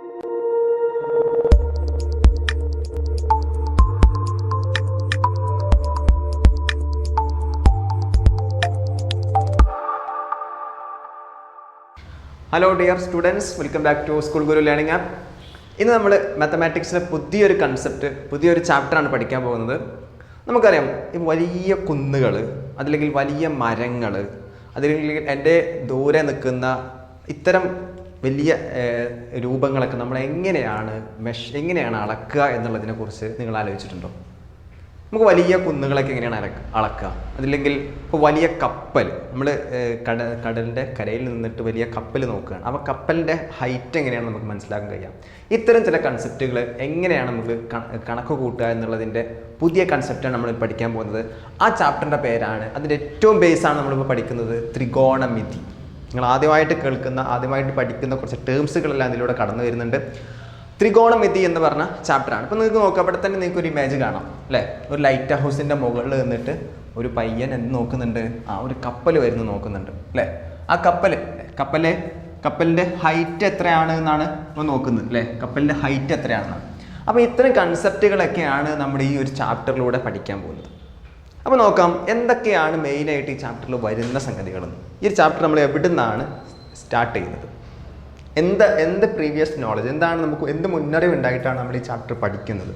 Hello dear students welcome back to school Guru learning app ഇന്ന് നമ്മൾ മാത്തമാറ്റിക്സിലെ പുതിയൊരു concept പുതിയൊരു ചാപ്റ്ററാണ് പഠിക്കാൻ പോകുന്നത്. നമുക്കറിയാം ഈ വലിയ കുന്നുകൾ അതില്ലെങ്കിൽ വലിയ മരങ്ങൾ അതില്ലെങ്കിൽ എന്റെ ദൂരെ നിൽക്കുന്ന ഇത്തരം വലിയ രൂപങ്ങളൊക്കെ നമ്മൾ എങ്ങനെയാണ് മെഷ് എങ്ങനെയാണ് അളക്കുക എന്നുള്ളതിനെക്കുറിച്ച് നിങ്ങൾ ആലോചിച്ചിട്ടുണ്ടോ? നമുക്ക് വലിയ കുന്നുകളൊക്കെ എങ്ങനെയാണ് അലക്ക അളക്കുക? അതില്ലെങ്കിൽ ഇപ്പോൾ വലിയ കപ്പൽ നമ്മൾ കട കടലിന്റെ കരയിൽ നിന്നിട്ട് വലിയ കപ്പൽ നോക്കുകയാണ്. അപ്പോൾ കപ്പലിന്റെ ഹൈറ്റ് എങ്ങനെയാണ് നമുക്ക് മനസ്സിലാക്കാൻ കഴിയാം. ഇത്തരം ചില കൺസെപ്റ്റുകൾ എങ്ങനെയാണ് നമുക്ക് കണക്ക് കൂട്ടുക എന്നുള്ളതിന്റെ പുതിയ കൺസെപ്റ്റാണ് നമ്മൾ പഠിക്കാൻ പോകുന്നത്. ആ ചാപ്റ്ററിന്റെ പേരാണ്. അതിന്റെ ഏറ്റവും ബേസാണ് നമ്മളിപ്പോൾ പഠിക്കുന്നത് ത്രികോണമിതി. നിങ്ങൾ ആദ്യമായിട്ട് കേൾക്കുന്ന ആദ്യമായിട്ട് പഠിക്കുന്ന കുറച്ച് ടേംസുകളെല്ലാം ഇതിലൂടെ കടന്നു വരുന്നുണ്ട്. ത്രികോണമിതി എന്ന് പറഞ്ഞ ചാപ്റ്ററാണ് ഇപ്പം നിങ്ങൾക്ക് നോക്കാം. അവിടെ തന്നെ നിങ്ങൾക്ക് ഒരു ഇമേജ് കാണാം അല്ലേ? ഒരു ലൈറ്റ് ഹൗസിന്റെ മുകളിൽ നിന്നിട്ട് ഒരു പയ്യൻ എന്ത് നോക്കുന്നുണ്ട്? ആ ഒരു കപ്പൽ വരുന്നു നോക്കുന്നുണ്ട് അല്ലേ? ആ കപ്പൽ കപ്പൽ കപ്പലിന്റെ ഹൈറ്റ് എത്രയാണ് എന്നാണ് നോക്കുന്നത് അല്ലേ? കപ്പലിന്റെ ഹൈറ്റ് എത്രയാണെന്നാണ് അപ്പോൾ ഇത്തരം കൺസെപ്റ്റുകളൊക്കെയാണ് നമ്മൾ ഈ ഒരു ചാപ്റ്ററിലൂടെ പഠിക്കാൻ പോകുന്നത്. അപ്പോൾ നോക്കാം എന്തൊക്കെയാണ് മെയിനായിട്ട് ഈ ചാപ്റ്ററിൽ വരുന്ന സംഗതികളെന്ന്. ഈ ചാപ്റ്റർ നമ്മൾ എവിടെ നിന്നാണ് സ്റ്റാർട്ട് ചെയ്യുന്നത്? എന്ത് എന്ത് പ്രീവിയസ് നോളജ് എന്താണ് നമുക്ക് എന്ത് മുന്നറിവ് ഉണ്ടായിട്ടാണ് നമ്മൾ ഈ ചാപ്റ്റർ പഠിക്കുന്നത്?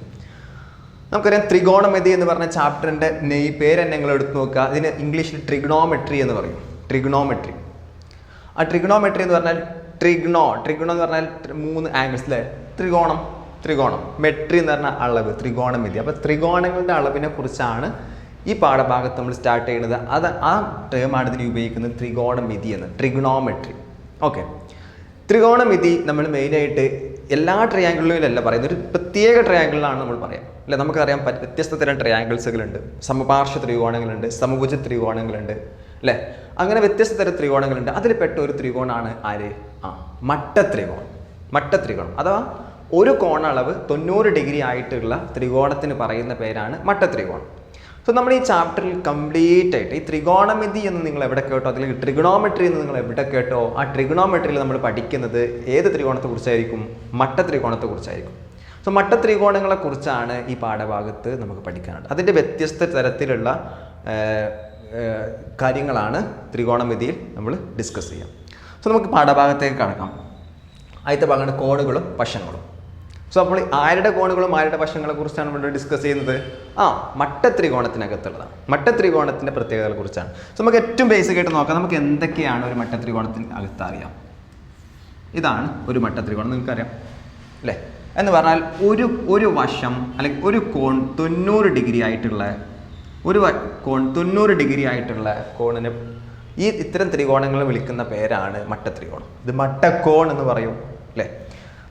നമുക്കറിയാം ത്രികോണമിതി എന്ന് പറഞ്ഞ ചാപ്റ്ററിന്റെ നെയ് പേര് തന്നെ നിങ്ങൾ എടുത്ത് നോക്കുക. അതിന് ഇംഗ്ലീഷിൽ ട്രിഗ്നോമെട്രി എന്ന് പറയും. ട്രിഗ്നോമെട്രി ആ ട്രിഗ്നോമെട്രി എന്ന് പറഞ്ഞാൽ ട്രിഗ്നോ ട്രിഗ്നോ എന്ന് പറഞ്ഞാൽ മൂന്ന് ആംഗിൾസ് അല്ലേ ത്രികോണം ത്രികോണം. മെട്രി എന്ന് പറഞ്ഞ അളവ് ത്രികോണമിതി. അപ്പോൾ ത്രികോണങ്ങളുടെ അളവിനെ കുറിച്ചാണ് ഈ പാഠഭാഗത്ത് നമ്മൾ സ്റ്റാർട്ട് ചെയ്യുന്നത് അത് ആ ടേമാണ് ഇതിന് ഉപയോഗിക്കുന്നത് ത്രികോണമിതി എന്ന് ട്രിഗണോമെട്രി ഓക്കെ ത്രികോണമിതി നമ്മൾ മെയിനായിട്ട് എല്ലാ ട്രയാങ്കിളിലും പറയുന്നത്. ഒരു പ്രത്യേക ട്രയാങ്കിളിലാണ് നമ്മൾ പറയാം. അല്ലെ? നമുക്കറിയാം വ്യത്യസ്ത തരം ട്രയാങ്കിൾസുകളുണ്ട് സമപാർശ്വ ത്രികോണങ്ങളുണ്ട് സമഭുജ ത്രികോണങ്ങളുണ്ട്. അല്ലേ? അങ്ങനെ വ്യത്യസ്ത തരം ത്രികോണങ്ങളുണ്ട്. അതിൽ പെട്ട ഒരു ത്രികോണമാണ് ആര്? ആ മട്ട ത്രികോണം. മട്ട ത്രികോണം. അഥവാ ഒരു കോണളവ് തൊണ്ണൂറ് ഡിഗ്രി ആയിട്ടുള്ള ത്രികോണത്തിന് പറയുന്ന പേരാണ് മട്ട ത്രികോണം. സോ നമ്മൾ ഈ ചാപ്റ്ററിൽ കംപ്ലീറ്റ് ആയിട്ട് ഈ ത്രികോണമിതി എന്ന് നിങ്ങൾ എവിടെ കേട്ടോ? അതിൽ ട്രിഗണോമെട്രി എന്ന് നിങ്ങൾ എവിടെ കേട്ടോ? ആ ട്രിഗണോമെട്രിയിൽ നമ്മൾ പഠിക്കുന്നത് ഏത് ത്രികോണത്തെക്കുറിച്ചായിരിക്കും? മട്ട ത്രികോണത്തെക്കുറിച്ചായിരിക്കും. സോ മട്ട ത്രികോണങ്ങളെക്കുറിച്ചാണ് ഈ പാഠഭാഗത്ത് നമുക്ക് പഠിക്കാനുള്ളത്. അതിന്റെ വ്യത്യസ്ത തരത്തിലുള്ള കാര്യങ്ങളാണ് ത്രികോണമിതിയിൽ നമ്മൾ ഡിസ്കസ് ചെയ്യാം. സോ നമുക്ക് പാഠഭാഗത്തേക്ക് കടക്കാം. ആദ്യത്തെ ഭാഗമാണ് കോണുകളും വശങ്ങളും. സോ അപ്പോൾ ആരുടെ കോണുകളും ആരുടെ വശങ്ങളെ കുറിച്ചാണ് നമ്മൾ ഡിസ്കസ് ചെയ്യുന്നത്? ആ മട്ട ത്രികോണത്തിനകത്തുള്ളതാണ് മട്ട ത്രികോണത്തിന്റെ പ്രത്യേകതകളെ കുറിച്ചാണ്. സോ നമുക്ക് ഏറ്റവും ബേസിക് ആയിട്ട് നോക്കാം. നമുക്ക് എന്തൊക്കെയാണ് ഒരു മട്ട ത്രികോണത്തിന് അകത്ത് അറിയാം? ഇതാണ് ഒരു മട്ട ത്രികോണം നിങ്ങൾക്കറിയാം അല്ലേ? എന്ന് പറഞ്ഞാൽ ഒരു ഒരു വശം അല്ലെങ്കിൽ ഒരു കോൺ തൊണ്ണൂറ് ഡിഗ്രി ആയിട്ടുള്ള ഒരു കോൺ തൊണ്ണൂറ് ഡിഗ്രി ആയിട്ടുള്ള കോണിന് ഈ ഇത്തരം ത്രികോണങ്ങൾ വിളിക്കുന്ന പേരാണ് മട്ട ത്രികോണം ഇത് മട്ടക്കോൺ എന്ന് പറയും അല്ലേ?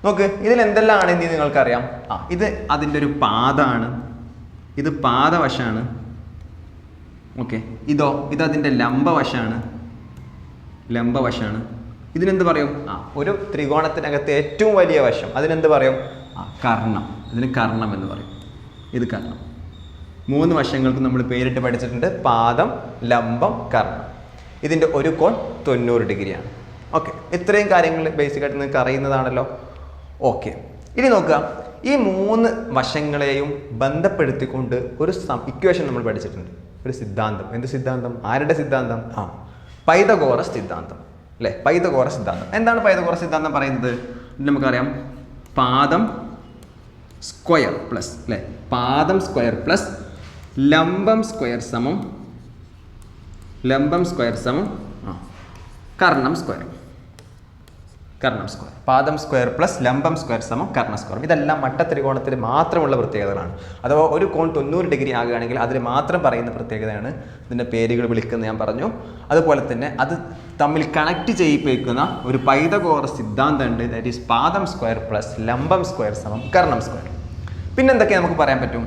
നോക്ക് ഇതിൽ എന്തെല്ലാം ആണ് എന്ത് നിങ്ങൾക്കറിയാം? ആ. ഇത് അതിന്റെ ഒരു പാദമാണ് ഇത് പാദവശമാണ് ഓക്കെ. ഇതോ ഇത് അതിന്റെ ലംബവശമാണ് ലംബവശമാണ് ഇതിനെന്ത് പറയും? ആ ഒരു ത്രികോണത്തിനകത്ത് ഏറ്റവും വലിയ വശം. അതിനെന്ത് പറയും? ആ കർണം. ഇതിന് കർണം എന്ന് പറയും. ഇത് കർണം. മൂന്ന് വശങ്ങൾക്ക് നമ്മൾ പേരിട്ട് പഠിച്ചിട്ടുണ്ട്. പാദം ലംബം കർണം. ഇതിന്റെ ഒരു കോൺ തൊണ്ണൂറ് ഡിഗ്രിയാണ്. ഓക്കെ. ഇത്രയും കാര്യങ്ങൾ ബേസിക്കായിട്ട് നിങ്ങൾക്ക് അറിയുന്നതാണല്ലോ. ഓക്കെ ഇനി നോക്കുക. ഈ മൂന്ന് വശങ്ങളെയും ബന്ധപ്പെടുത്തിക്കൊണ്ട് ഒരു ഇക്വേഷൻ നമ്മൾ പഠിച്ചിട്ടുണ്ട്. ഒരു സിദ്ധാന്തം. എന്ത് സിദ്ധാന്തം? ആരുടെ സിദ്ധാന്തം? ആ. പൈതഗോറസ് സിദ്ധാന്തം. അല്ലേ? പൈതഗോറസ് സിദ്ധാന്തം. എന്താണ് പൈതഗോറസ് സിദ്ധാന്തം പറയുന്നത്? നമുക്കറിയാം. പാദം സ്ക്വയർ പ്ലസ് അല്ലേ? പാദം സ്ക്വയർ പ്ലസ് ലംബം സ്ക്വയർ സമം ലംബം സ്ക്വയർ സമം ആ കർണം സ്ക്വയർ. കർണം സ്ക്വയർ. പാദം സ്ക്വയർ പ്ലസ് ലംബം സ്ക്വയർ സമം കർണ സ്ക്വയർ. ഇതെല്ലാം മട്ട ത്രികോണത്തിൽ മാത്രമുള്ള പ്രത്യേകതകളാണ്. അഥവാ ഒരു കോൺ തൊണ്ണൂറ് ഡിഗ്രി ആകുകയാണെങ്കിൽ അതിൽ മാത്രം പറയുന്ന പ്രത്യേകതയാണ് ഇതിന്റെ പേരുകൾ വിളിക്കുന്നത് ഞാൻ പറഞ്ഞു. അതുപോലെ തന്നെ അത് തമ്മിൽ കണക്ട് ചെയ്യിപ്പിക്കുന്ന ഒരു പൈതകോറ സിദ്ധാന്തം ഉണ്ട് ദാറ്റ് ഈസ് പാദം സ്ക്വയർ പ്ലസ് ലംബം സ്ക്വയർ സമം കർണം സ്ക്വയർ. പിന്നെന്തൊക്കെ നമുക്ക് പറയാൻ പറ്റും?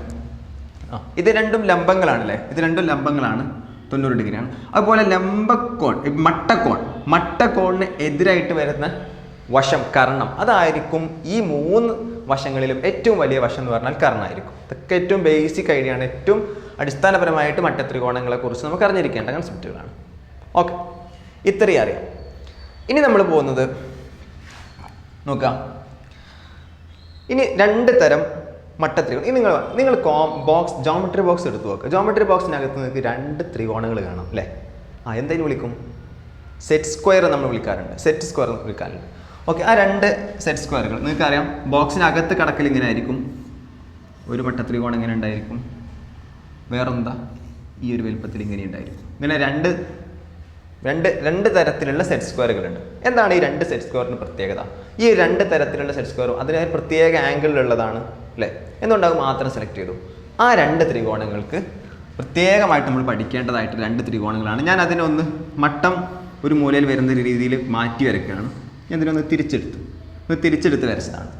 ഇത് രണ്ടും ലംബങ്ങളാണ് അല്ലേ ഇത് രണ്ടും ലംബങ്ങളാണ്. തൊണ്ണൂറ് ഡിഗ്രിയാണ്. അതുപോലെ ലംബക്കോൺ മട്ടക്കോൺ മട്ടക്കോണിന് എതിരായിട്ട് വരുന്ന വശം കർണം. അതായിരിക്കും ഈ മൂന്ന് വശങ്ങളിലും ഏറ്റവും വലിയ വശം എന്ന് പറഞ്ഞാൽ കർണമായിരിക്കും ഇതൊക്കെ ഏറ്റവും ബേസിക് ഐഡിയ ആണ്. ഏറ്റവും അടിസ്ഥാനപരമായിട്ട് മറ്റ ത്രികോണങ്ങളെക്കുറിച്ച് നമുക്ക് അറിഞ്ഞിരിക്കേണ്ട കൺസെപ്റ്റുകളാണ് ഓക്കെ ഇത്രയും അറിയാം. ഇനി നമ്മൾ പോകുന്നത് നോക്കാം. ഇനി രണ്ട് തരം മട്ട ത്രികോണം ഇനി നിങ്ങൾ നിങ്ങൾ കോം ബോക്സ് ജോമെട്രി ബോക്സ് എടുത്തു നോക്കുക ജോമെട്രി ബോക്സിനകത്ത് നിങ്ങൾക്ക് രണ്ട് ത്രികോണങ്ങൾ കാണാം അല്ലേ? ആ എന്തായാലും വിളിക്കും? സെറ്റ് സ്ക്വയർ നമ്മൾ വിളിക്കാറുണ്ട്. സെറ്റ് സ്ക്വയർ വിളിക്കാറുണ്ട്. ഓക്കെ ആ രണ്ട് സെറ്റ് സ്ക്വയറുകൾ നിങ്ങൾക്കറിയാം ബോക്സിനകത്ത് കടക്കൽ ഇങ്ങനെ ആയിരിക്കും ഒരു മട്ട ത്രികോണം ഇങ്ങനെ ഉണ്ടായിരിക്കും. വേറെന്താ? ഈ ഒരു വലുപ്പത്തിൽ ഇങ്ങനെ ഉണ്ടായിരിക്കും. ഇങ്ങനെ രണ്ട് രണ്ട് രണ്ട് തരത്തിലുള്ള സെറ്റ് സ്ക്വയറുകളുണ്ട് എന്താണ് ഈ രണ്ട് സെറ്റ് സ്ക്വയറിന് പ്രത്യേകത? ഈ രണ്ട് തരത്തിലുള്ള സെറ്റ് സ്ക്വയറും അതിന് പ്രത്യേക ആംഗിളിലുള്ളതാണ് അല്ലേ? എന്തുകൊണ്ടാകും മാത്രം സെലക്ട് ചെയ്തു? ആ രണ്ട് ത്രികോണങ്ങൾക്ക് പ്രത്യേകമായിട്ട് നമ്മൾ പഠിക്കേണ്ടതായിട്ട് രണ്ട് ത്രികോണങ്ങളാണ്. ഞാൻ അതിനെ ഒന്ന് മട്ടം ഒരു മൂലയിൽ വരുന്ന രീതിയിൽ മാറ്റി വരയ്ക്കുകയാണ്. ഞാൻ ഇതിനൊന്ന് തിരിച്ചെടുത്തു? ഒന്ന് തിരിച്ചെടുത്ത് വരച്ചതാണ്.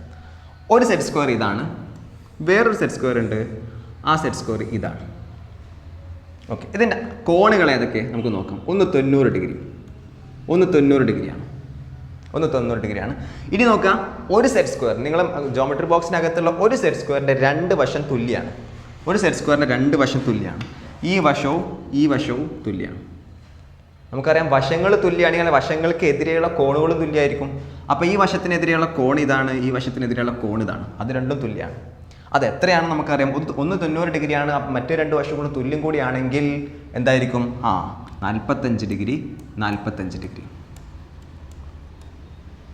ഒരു സെറ്റ് സ്ക്വയർ ഇതാണ്. വേറൊരു സെറ്റ് സ്ക്വയർ ഉണ്ട്. ആ സെറ്റ് സ്ക്വയർ ഇതാണ്. ഓക്കെ ഇതിന്റെ കോണുകൾ ഏതൊക്കെ? നമുക്ക് നോക്കാം. ഒന്ന് തൊണ്ണൂറ് ഡിഗ്രി. ഒന്ന് തൊണ്ണൂറ് ഡിഗ്രിയാണ്. ഒന്ന് തൊണ്ണൂറ് ഡിഗ്രിയാണ്. ഇനി നോക്കാം. ഒരു സെറ്റ് സ്ക്വയർ നിങ്ങൾ ജോമെട്രി ബോക്സിനകത്തുള്ള ഒരു സെറ്റ് സ്ക്വയറിന്റെ രണ്ട് വശം തുല്യമാണ് ഒരു സെറ്റ് സ്ക്വയറിന്റെ രണ്ട് വശം തുല്യമാണ് ഈ വശവും ഈ വശവും തുല്യമാണ് നമുക്കറിയാം വശങ്ങൾ തുല്യമാണെങ്കിൽ വശങ്ങൾക്ക് എതിരെയുള്ള കോണുകളും തുല്യമായിരിക്കും അപ്പോൾ ഈ വശത്തിനെതിരെയുള്ള കോൺ ഇതാണ് ഈ വശത്തിനെതിരെയുള്ള കോൺ ഇതാണ്. അത് രണ്ടും തുല്യമാണ് അത് എത്രയാണ് നമുക്കറിയാം. ഒന്ന് തൊണ്ണൂറ് ഡിഗ്രിയാണ് മറ്റു രണ്ട് വശം കൂടെ തുല്യം കൂടിയാണെങ്കിൽ എന്തായിരിക്കും? ആ നാൽപ്പത്തഞ്ച് ഡിഗ്രി നാൽപ്പത്തഞ്ച് ഡിഗ്രി.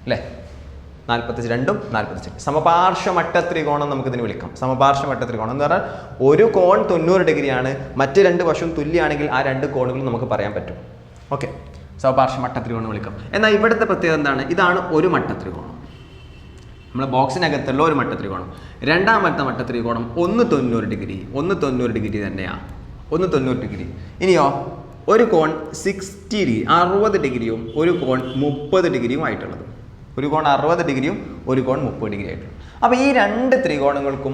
അല്ലേ? നാൽപ്പത്തഞ്ച് രണ്ടും നാൽപ്പത്തഞ്ച് സമപാർശ്വമട്ട ത്രികോണം നമുക്കിതിന് വിളിക്കാം. സമപാർശ്വമട്ട ത്രികോണം എന്ന് പറഞ്ഞാൽ ഒരു കോൺ തൊണ്ണൂറ് ഡിഗ്രിയാണ് മറ്റ് രണ്ട് വശവും തുല്യമാണെങ്കിൽ ആ രണ്ട് കോണുകളും നമുക്ക് പറയാൻ പറ്റും. ഓക്കെ. സമപാർശ്വമട്ട മട്ടത്രികോണം വിളിക്കാം. എന്നാൽ ഇവിടുത്തെ പ്രത്യേകത എന്താണ്? ഇതാണ് ഒരു മട്ടത്രികോണം നമ്മൾ ബോക്സിനകത്തുള്ള ഒരു മട്ടത്രികോണം രണ്ടാമത്തെ മട്ട ത്രികോണം ഒന്ന് തൊണ്ണൂറ് ഡിഗ്രി ഒന്ന് തൊണ്ണൂറ് ഡിഗ്രി തന്നെയാണ് ഒന്ന് തൊണ്ണൂറ് ഡിഗ്രി. ഇനിയോ ഒരു കോൺ സിക്സ്റ്റി ഡിഗ്രി അറുപത് ഡിഗ്രിയും ഒരു കോൺ മുപ്പത് ഡിഗ്രിയും ആയിട്ടുള്ളത്. ഒരു കോൺ അറുപത് ഡിഗ്രിയും ഒരു കോൺ മുപ്പത് ഡിഗ്രി ആയിട്ടുള്ളത്. അപ്പോൾ ഈ രണ്ട് ത്രികോണങ്ങൾക്കും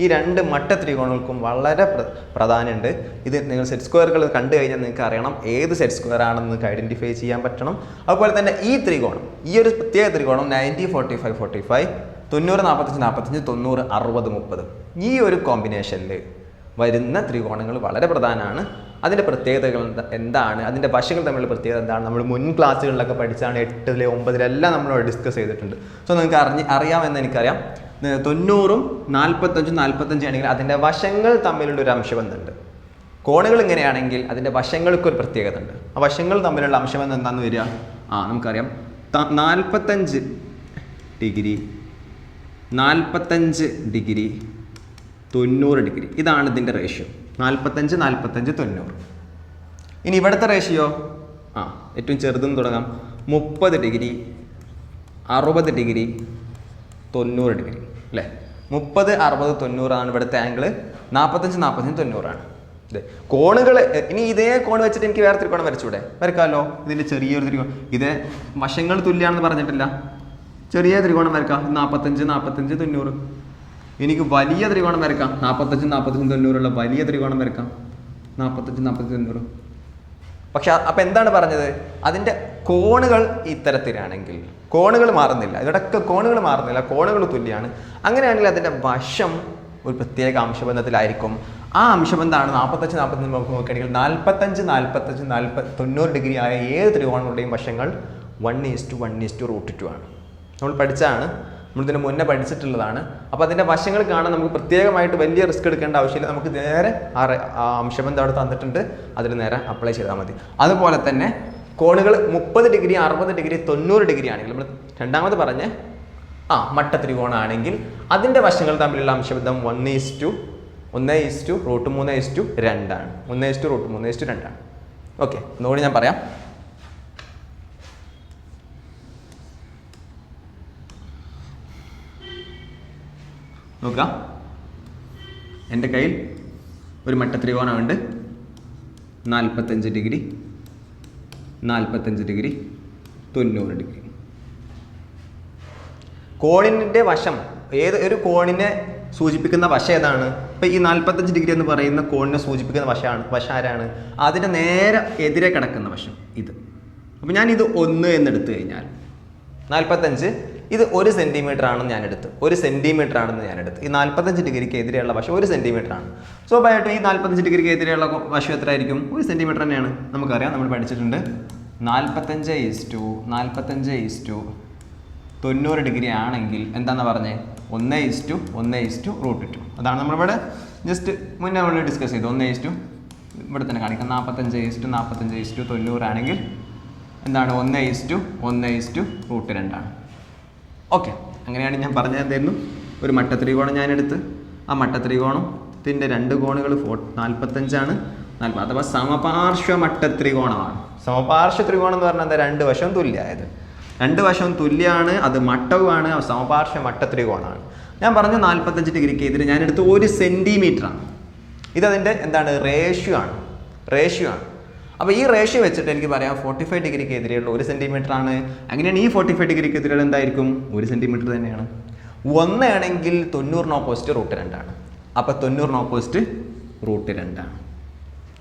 ഈ രണ്ട് മട്ട ത്രികോണങ്ങൾക്കും വളരെ പ്ര പ്രാധാന്യമുണ്ട്. ഇത് നിങ്ങൾ സെറ്റ് സ്ക്വയറുകൾ കണ്ടു കഴിഞ്ഞാൽ നിങ്ങൾക്ക് അറിയണം ഏത് സെറ്റ് സ്ക്വയർ ആണെന്ന് നിങ്ങൾക്ക് ഐഡന്റിഫൈ ചെയ്യാൻ പറ്റണം. അതുപോലെ തന്നെ ഈ ത്രികോണം ഈ ഒരു പ്രത്യേക ത്രികോണം ninety forty five forty five തൊണ്ണൂറ് നാൽപ്പത്തഞ്ച് നാൽപ്പത്തഞ്ച് തൊണ്ണൂറ് അറുപത് മുപ്പത്. ഈ ഒരു കോമ്പിനേഷനിൽ വരുന്ന ത്രികോണങ്ങൾ വളരെ പ്രധാനമാണ്. അതിന്റെ പ്രത്യേകതകൾ എന്താണ്? അതിന്റെ വശങ്ങൾ തമ്മിലുള്ള പ്രത്യേകത എന്താണ്? നമ്മൾ മുൻ ക്ലാസ്സുകളിലൊക്കെ പഠിച്ചാണ് എട്ടിലെ ഒമ്പതിലെല്ലാം നമ്മൾ ഡിസ്കസ് ചെയ്തിട്ടുണ്ട്. സോ നിങ്ങൾക്ക് അറിഞ്ഞ് അറിയാമെന്ന് എനിക്കറിയാം. തൊണ്ണൂറും നാൽപ്പത്തഞ്ചും നാൽപ്പത്തഞ്ചും ആണെങ്കിൽ അതിന്റെ വശങ്ങൾ തമ്മിലുള്ള ഒരു അംശബന്ധമുണ്ട്. കോണുകൾ ഇങ്ങനെയാണെങ്കിൽ അതിന്റെ വശങ്ങൾക്കൊരു പ്രത്യേകത ഉണ്ട് ആ വശങ്ങൾ തമ്മിലുള്ള അംശബന്ധം എന്താണെന്ന് വരിക? ആ നമുക്കറിയാം. നാൽപ്പത്തഞ്ച് ഡിഗ്രി നാൽപ്പത്തഞ്ച് ഡിഗ്രി തൊണ്ണൂറ് ഡിഗ്രി. ഇതാണ് ഇതിന്റെ റേഷ്യോ. നാൽപ്പത്തഞ്ച് നാൽപ്പത്തഞ്ച് തൊണ്ണൂറ്. ഇനി ഇവിടുത്തെ റേഷ്യോ? ആ ഏറ്റവും ചെറുതെന്ന് തുടങ്ങാം. മുപ്പത് ഡിഗ്രി അറുപത് ഡിഗ്രി തൊണ്ണൂറ് ഡിഗ്രി. അല്ലേ? മുപ്പത് അറുപത് തൊണ്ണൂറാണ് ഇവിടുത്തെ ആംഗിൾ നാൽപ്പത്തഞ്ച് നാൽപ്പത്തഞ്ച് തൊണ്ണൂറാണ്. ഇത് കോണുകൾ ഇനി ഇതേ കോൺ വെച്ചിട്ട് എനിക്ക് വേറെ ത്രികോണം വരച്ചൂടെ? വരക്കാമല്ലോ ഇതിന്റെ ചെറിയൊരു ത്രികോണം ഇത് വശങ്ങൾ തുല്യാണെന്ന് പറഞ്ഞിട്ടില്ല. ചെറിയ ത്രികോണം വരക്കാം. നാൽപ്പത്തഞ്ച് നാൽപ്പത്തഞ്ച് തൊണ്ണൂറ്. എനിക്ക് വലിയ ത്രികോണം വരക്കാം. നാൽപ്പത്തഞ്ച് നാൽപ്പത്തഞ്ച് തൊണ്ണൂറുള്ള വലിയ ത്രികോണം വരക്കാം. നാൽപ്പത്തഞ്ച് നാൽപ്പത്തഞ്ച് തൊണ്ണൂറ്. പക്ഷെ അപ്പം എന്താണ് പറഞ്ഞത്? അതിന്റെ കോണുകൾ ഇത്തരത്തിലാണെങ്കിൽ കോണുകൾ മാറുന്നില്ല. ഇതടക്ക കോണുകൾ മാറുന്നില്ല. കോണുകൾ തുല്യമാണ് അങ്ങനെയാണെങ്കിൽ അതിന്റെ വശം ഒരു പ്രത്യേക അംശബന്ധത്തിലായിരിക്കും. ആ അംശബന്ധമാണ് നാൽപ്പത്തഞ്ച് നാൽപ്പത്തഞ്ച് നോക്കുകയാണെങ്കിൽ നാൽപ്പത്തഞ്ച് നാൽപ്പത്തഞ്ച് നാൽപ്പത്തി തൊണ്ണൂറ് ഡിഗ്രി ആയ ഏത് ത്രികോണങ്ങളുടെയും വശങ്ങൾ one is to one is to root two ആണ്. നമ്മൾ പഠിച്ചാണ് നമ്മളിതിന് മുന്നേ പഠിച്ചിട്ടുള്ളതാണ്. അപ്പോൾ അതിന്റെ വശങ്ങൾ കാണാൻ നമുക്ക് പ്രത്യേകമായിട്ട് വലിയ റിസ്ക് എടുക്കേണ്ട ആവശ്യമില്ല. നമുക്ക് നേരെ ആ അംശബന്ധം അവിടെ തന്നിട്ടുണ്ട്. അതിൽ നേരെ അപ്ലൈ ചെയ്താൽ മതി. അതുപോലെ തന്നെ കോണുകൾ മുപ്പത് ഡിഗ്രി അറുപത് ഡിഗ്രി തൊണ്ണൂറ് ഡിഗ്രി ആണെങ്കിൽ നമ്മൾ രണ്ടാമത് പറഞ്ഞ ആ മട്ട ത്രികോണാണെങ്കിൽ അതിന്റെ വശങ്ങൾ തമ്മിലുള്ള അംശബന്ധം വൺ ഈസ് ടു ഒന്ന് ഈസ് ടു റൂട്ട് മൂന്ന് ഈസ് ടു രണ്ടാണ് ഒന്ന് ഈസ് ടു റൂട്ട് മൂന്ന് ഈസ് ടു രണ്ടാണ് ഓക്കെ ഒന്നുകൂടി ഞാൻ പറയാം. നോക്കുക. എന്റെ കയ്യിൽ ഒരു മട്ട ത്രികോണമുണ്ട് നാൽപ്പത്തഞ്ച് ഡിഗ്രി. നാൽപ്പത്തഞ്ച് ഡിഗ്രി തൊണ്ണൂറ് ഡിഗ്രി. കോണിന്റെ വശം ഏത് ഒരു കോണിനെ സൂചിപ്പിക്കുന്ന വശം ഏതാണ്? ഇപ്പം ഈ നാൽപ്പത്തഞ്ച് ഡിഗ്രി എന്ന് പറയുന്ന കോണിനെ സൂചിപ്പിക്കുന്ന വശമാണ് വശം ആരാണ്? അതിന്റെ നേരെ എതിരെ കിടക്കുന്ന വശം ഇത്. അപ്പം ഞാനിത് ഒന്ന് എന്നെടുത്തു കഴിഞ്ഞാൽ നാൽപ്പത്തഞ്ച് ഇത് ഒരു സെന്റിമീറ്റർ ആണെന്ന് ഞാൻ എടുത്ത്. ഒരു സെന്റിമീറ്റർ ആണെന്ന് ഞാൻ എടുത്ത്. ഈ നാൽപ്പത്തഞ്ച് ഡിഗ്രിക്ക് എതിരെയുള്ള വശം ഒരു സെന്റിമീറ്റർ ആണ്. സ്വാഭാവികമായിട്ടും ഈ നാൽപ്പത്തഞ്ച് ഡിഗ്രിക്ക് എതിരെയുള്ള വശം എത്രയായിരിക്കും ഒരു സെന്റിമീറ്റർ തന്നെയാണ്. നമുക്കറിയാം നമ്മൾ പഠിച്ചിട്ടുണ്ട്. നാൽപ്പത്തഞ്ച് ഈസ് ടു നാൽപ്പത്തഞ്ച് ഈസ് ടു തൊണ്ണൂറ് ഡിഗ്രി ആണെങ്കിൽ എന്താണെന്ന് പറഞ്ഞേ? ഒന്ന് ഈസ് ടു ഒന്ന് ഈസ് ടു റൂട്ട് ടു അതാണ് നമ്മളിവിടെ ജസ്റ്റ് മുന്നേ നമ്മൾ ഡിസ്കസ് ചെയ്തു. ഒന്ന് ഈസ് ടു ഇവിടെ തന്നെ കാണിക്കാം. നാൽപ്പത്തഞ്ച് ഈസ് ടു നാൽപ്പത്തഞ്ച് ഈസ് ടു തൊണ്ണൂറാണെങ്കിൽ എന്താണ്? ഒന്ന് ഈസ് ടു ഒന്ന് ഈസ് ടു റൂട്ട് രണ്ടാണ്. ഓക്കെ. അങ്ങനെയാണ് ഞാൻ പറഞ്ഞത്. എന്തായിരുന്നു? ഒരു മട്ട മട്ടത്രികോണം ഞാനെടുത്ത്. ആ മട്ട ത്രികോണത്തിന്റെ രണ്ട് കോണുകൾ ഫോ നാൽപ്പത്തഞ്ചാണ് നാൽപ്പത് അഥവാ സമപാർശ്വ മട്ട ത്രികോണമാണ് സമപാർശ്വ ത്രികോണം എന്ന് പറഞ്ഞാൽ എന്താ? രണ്ട് വശവും തുല്യമായത് രണ്ട് വശവും തുല്യമാണ് അത് മട്ടവുമാണ്. സമപാർശ്വ മട്ട ത്രികോണമാണ് ഞാൻ പറഞ്ഞു നാൽപ്പത്തഞ്ച് ഡിഗ്രിക്ക് എതിരെ ഞാനെടുത്ത് ഒരു സെന്റിമീറ്ററാണ് ഇതതിന്റെ എന്താണ്? റേഷ്യോ ആണ്. റേഷ്യോ ആണ്. അപ്പോൾ ഈ റേഷ്യോ വെച്ചിട്ട് എനിക്ക് പറയാം ഫോർട്ടി ഫൈവ് ഡിഗ്രിക്ക് എതിരെയുള്ള ഒരു സെന്റിമീറ്റർ ആണ്. അങ്ങനെയാണ് ഈ ഫോർട്ടി ഫൈവ് ഡിഗ്രിക്ക് എതിരെയുള്ള എന്തായിരിക്കും? ഒരു സെന്റിമീറ്റർ തന്നെയാണ്. ഒന്നാണെങ്കിൽ തൊണ്ണൂറിന് ഓപ്പോസിറ്റ് റൂട്ട് രണ്ടാണ് അപ്പോൾ തൊണ്ണൂറിന് ഓപ്പോസിറ്റ് റൂട്ട് രണ്ടാണ്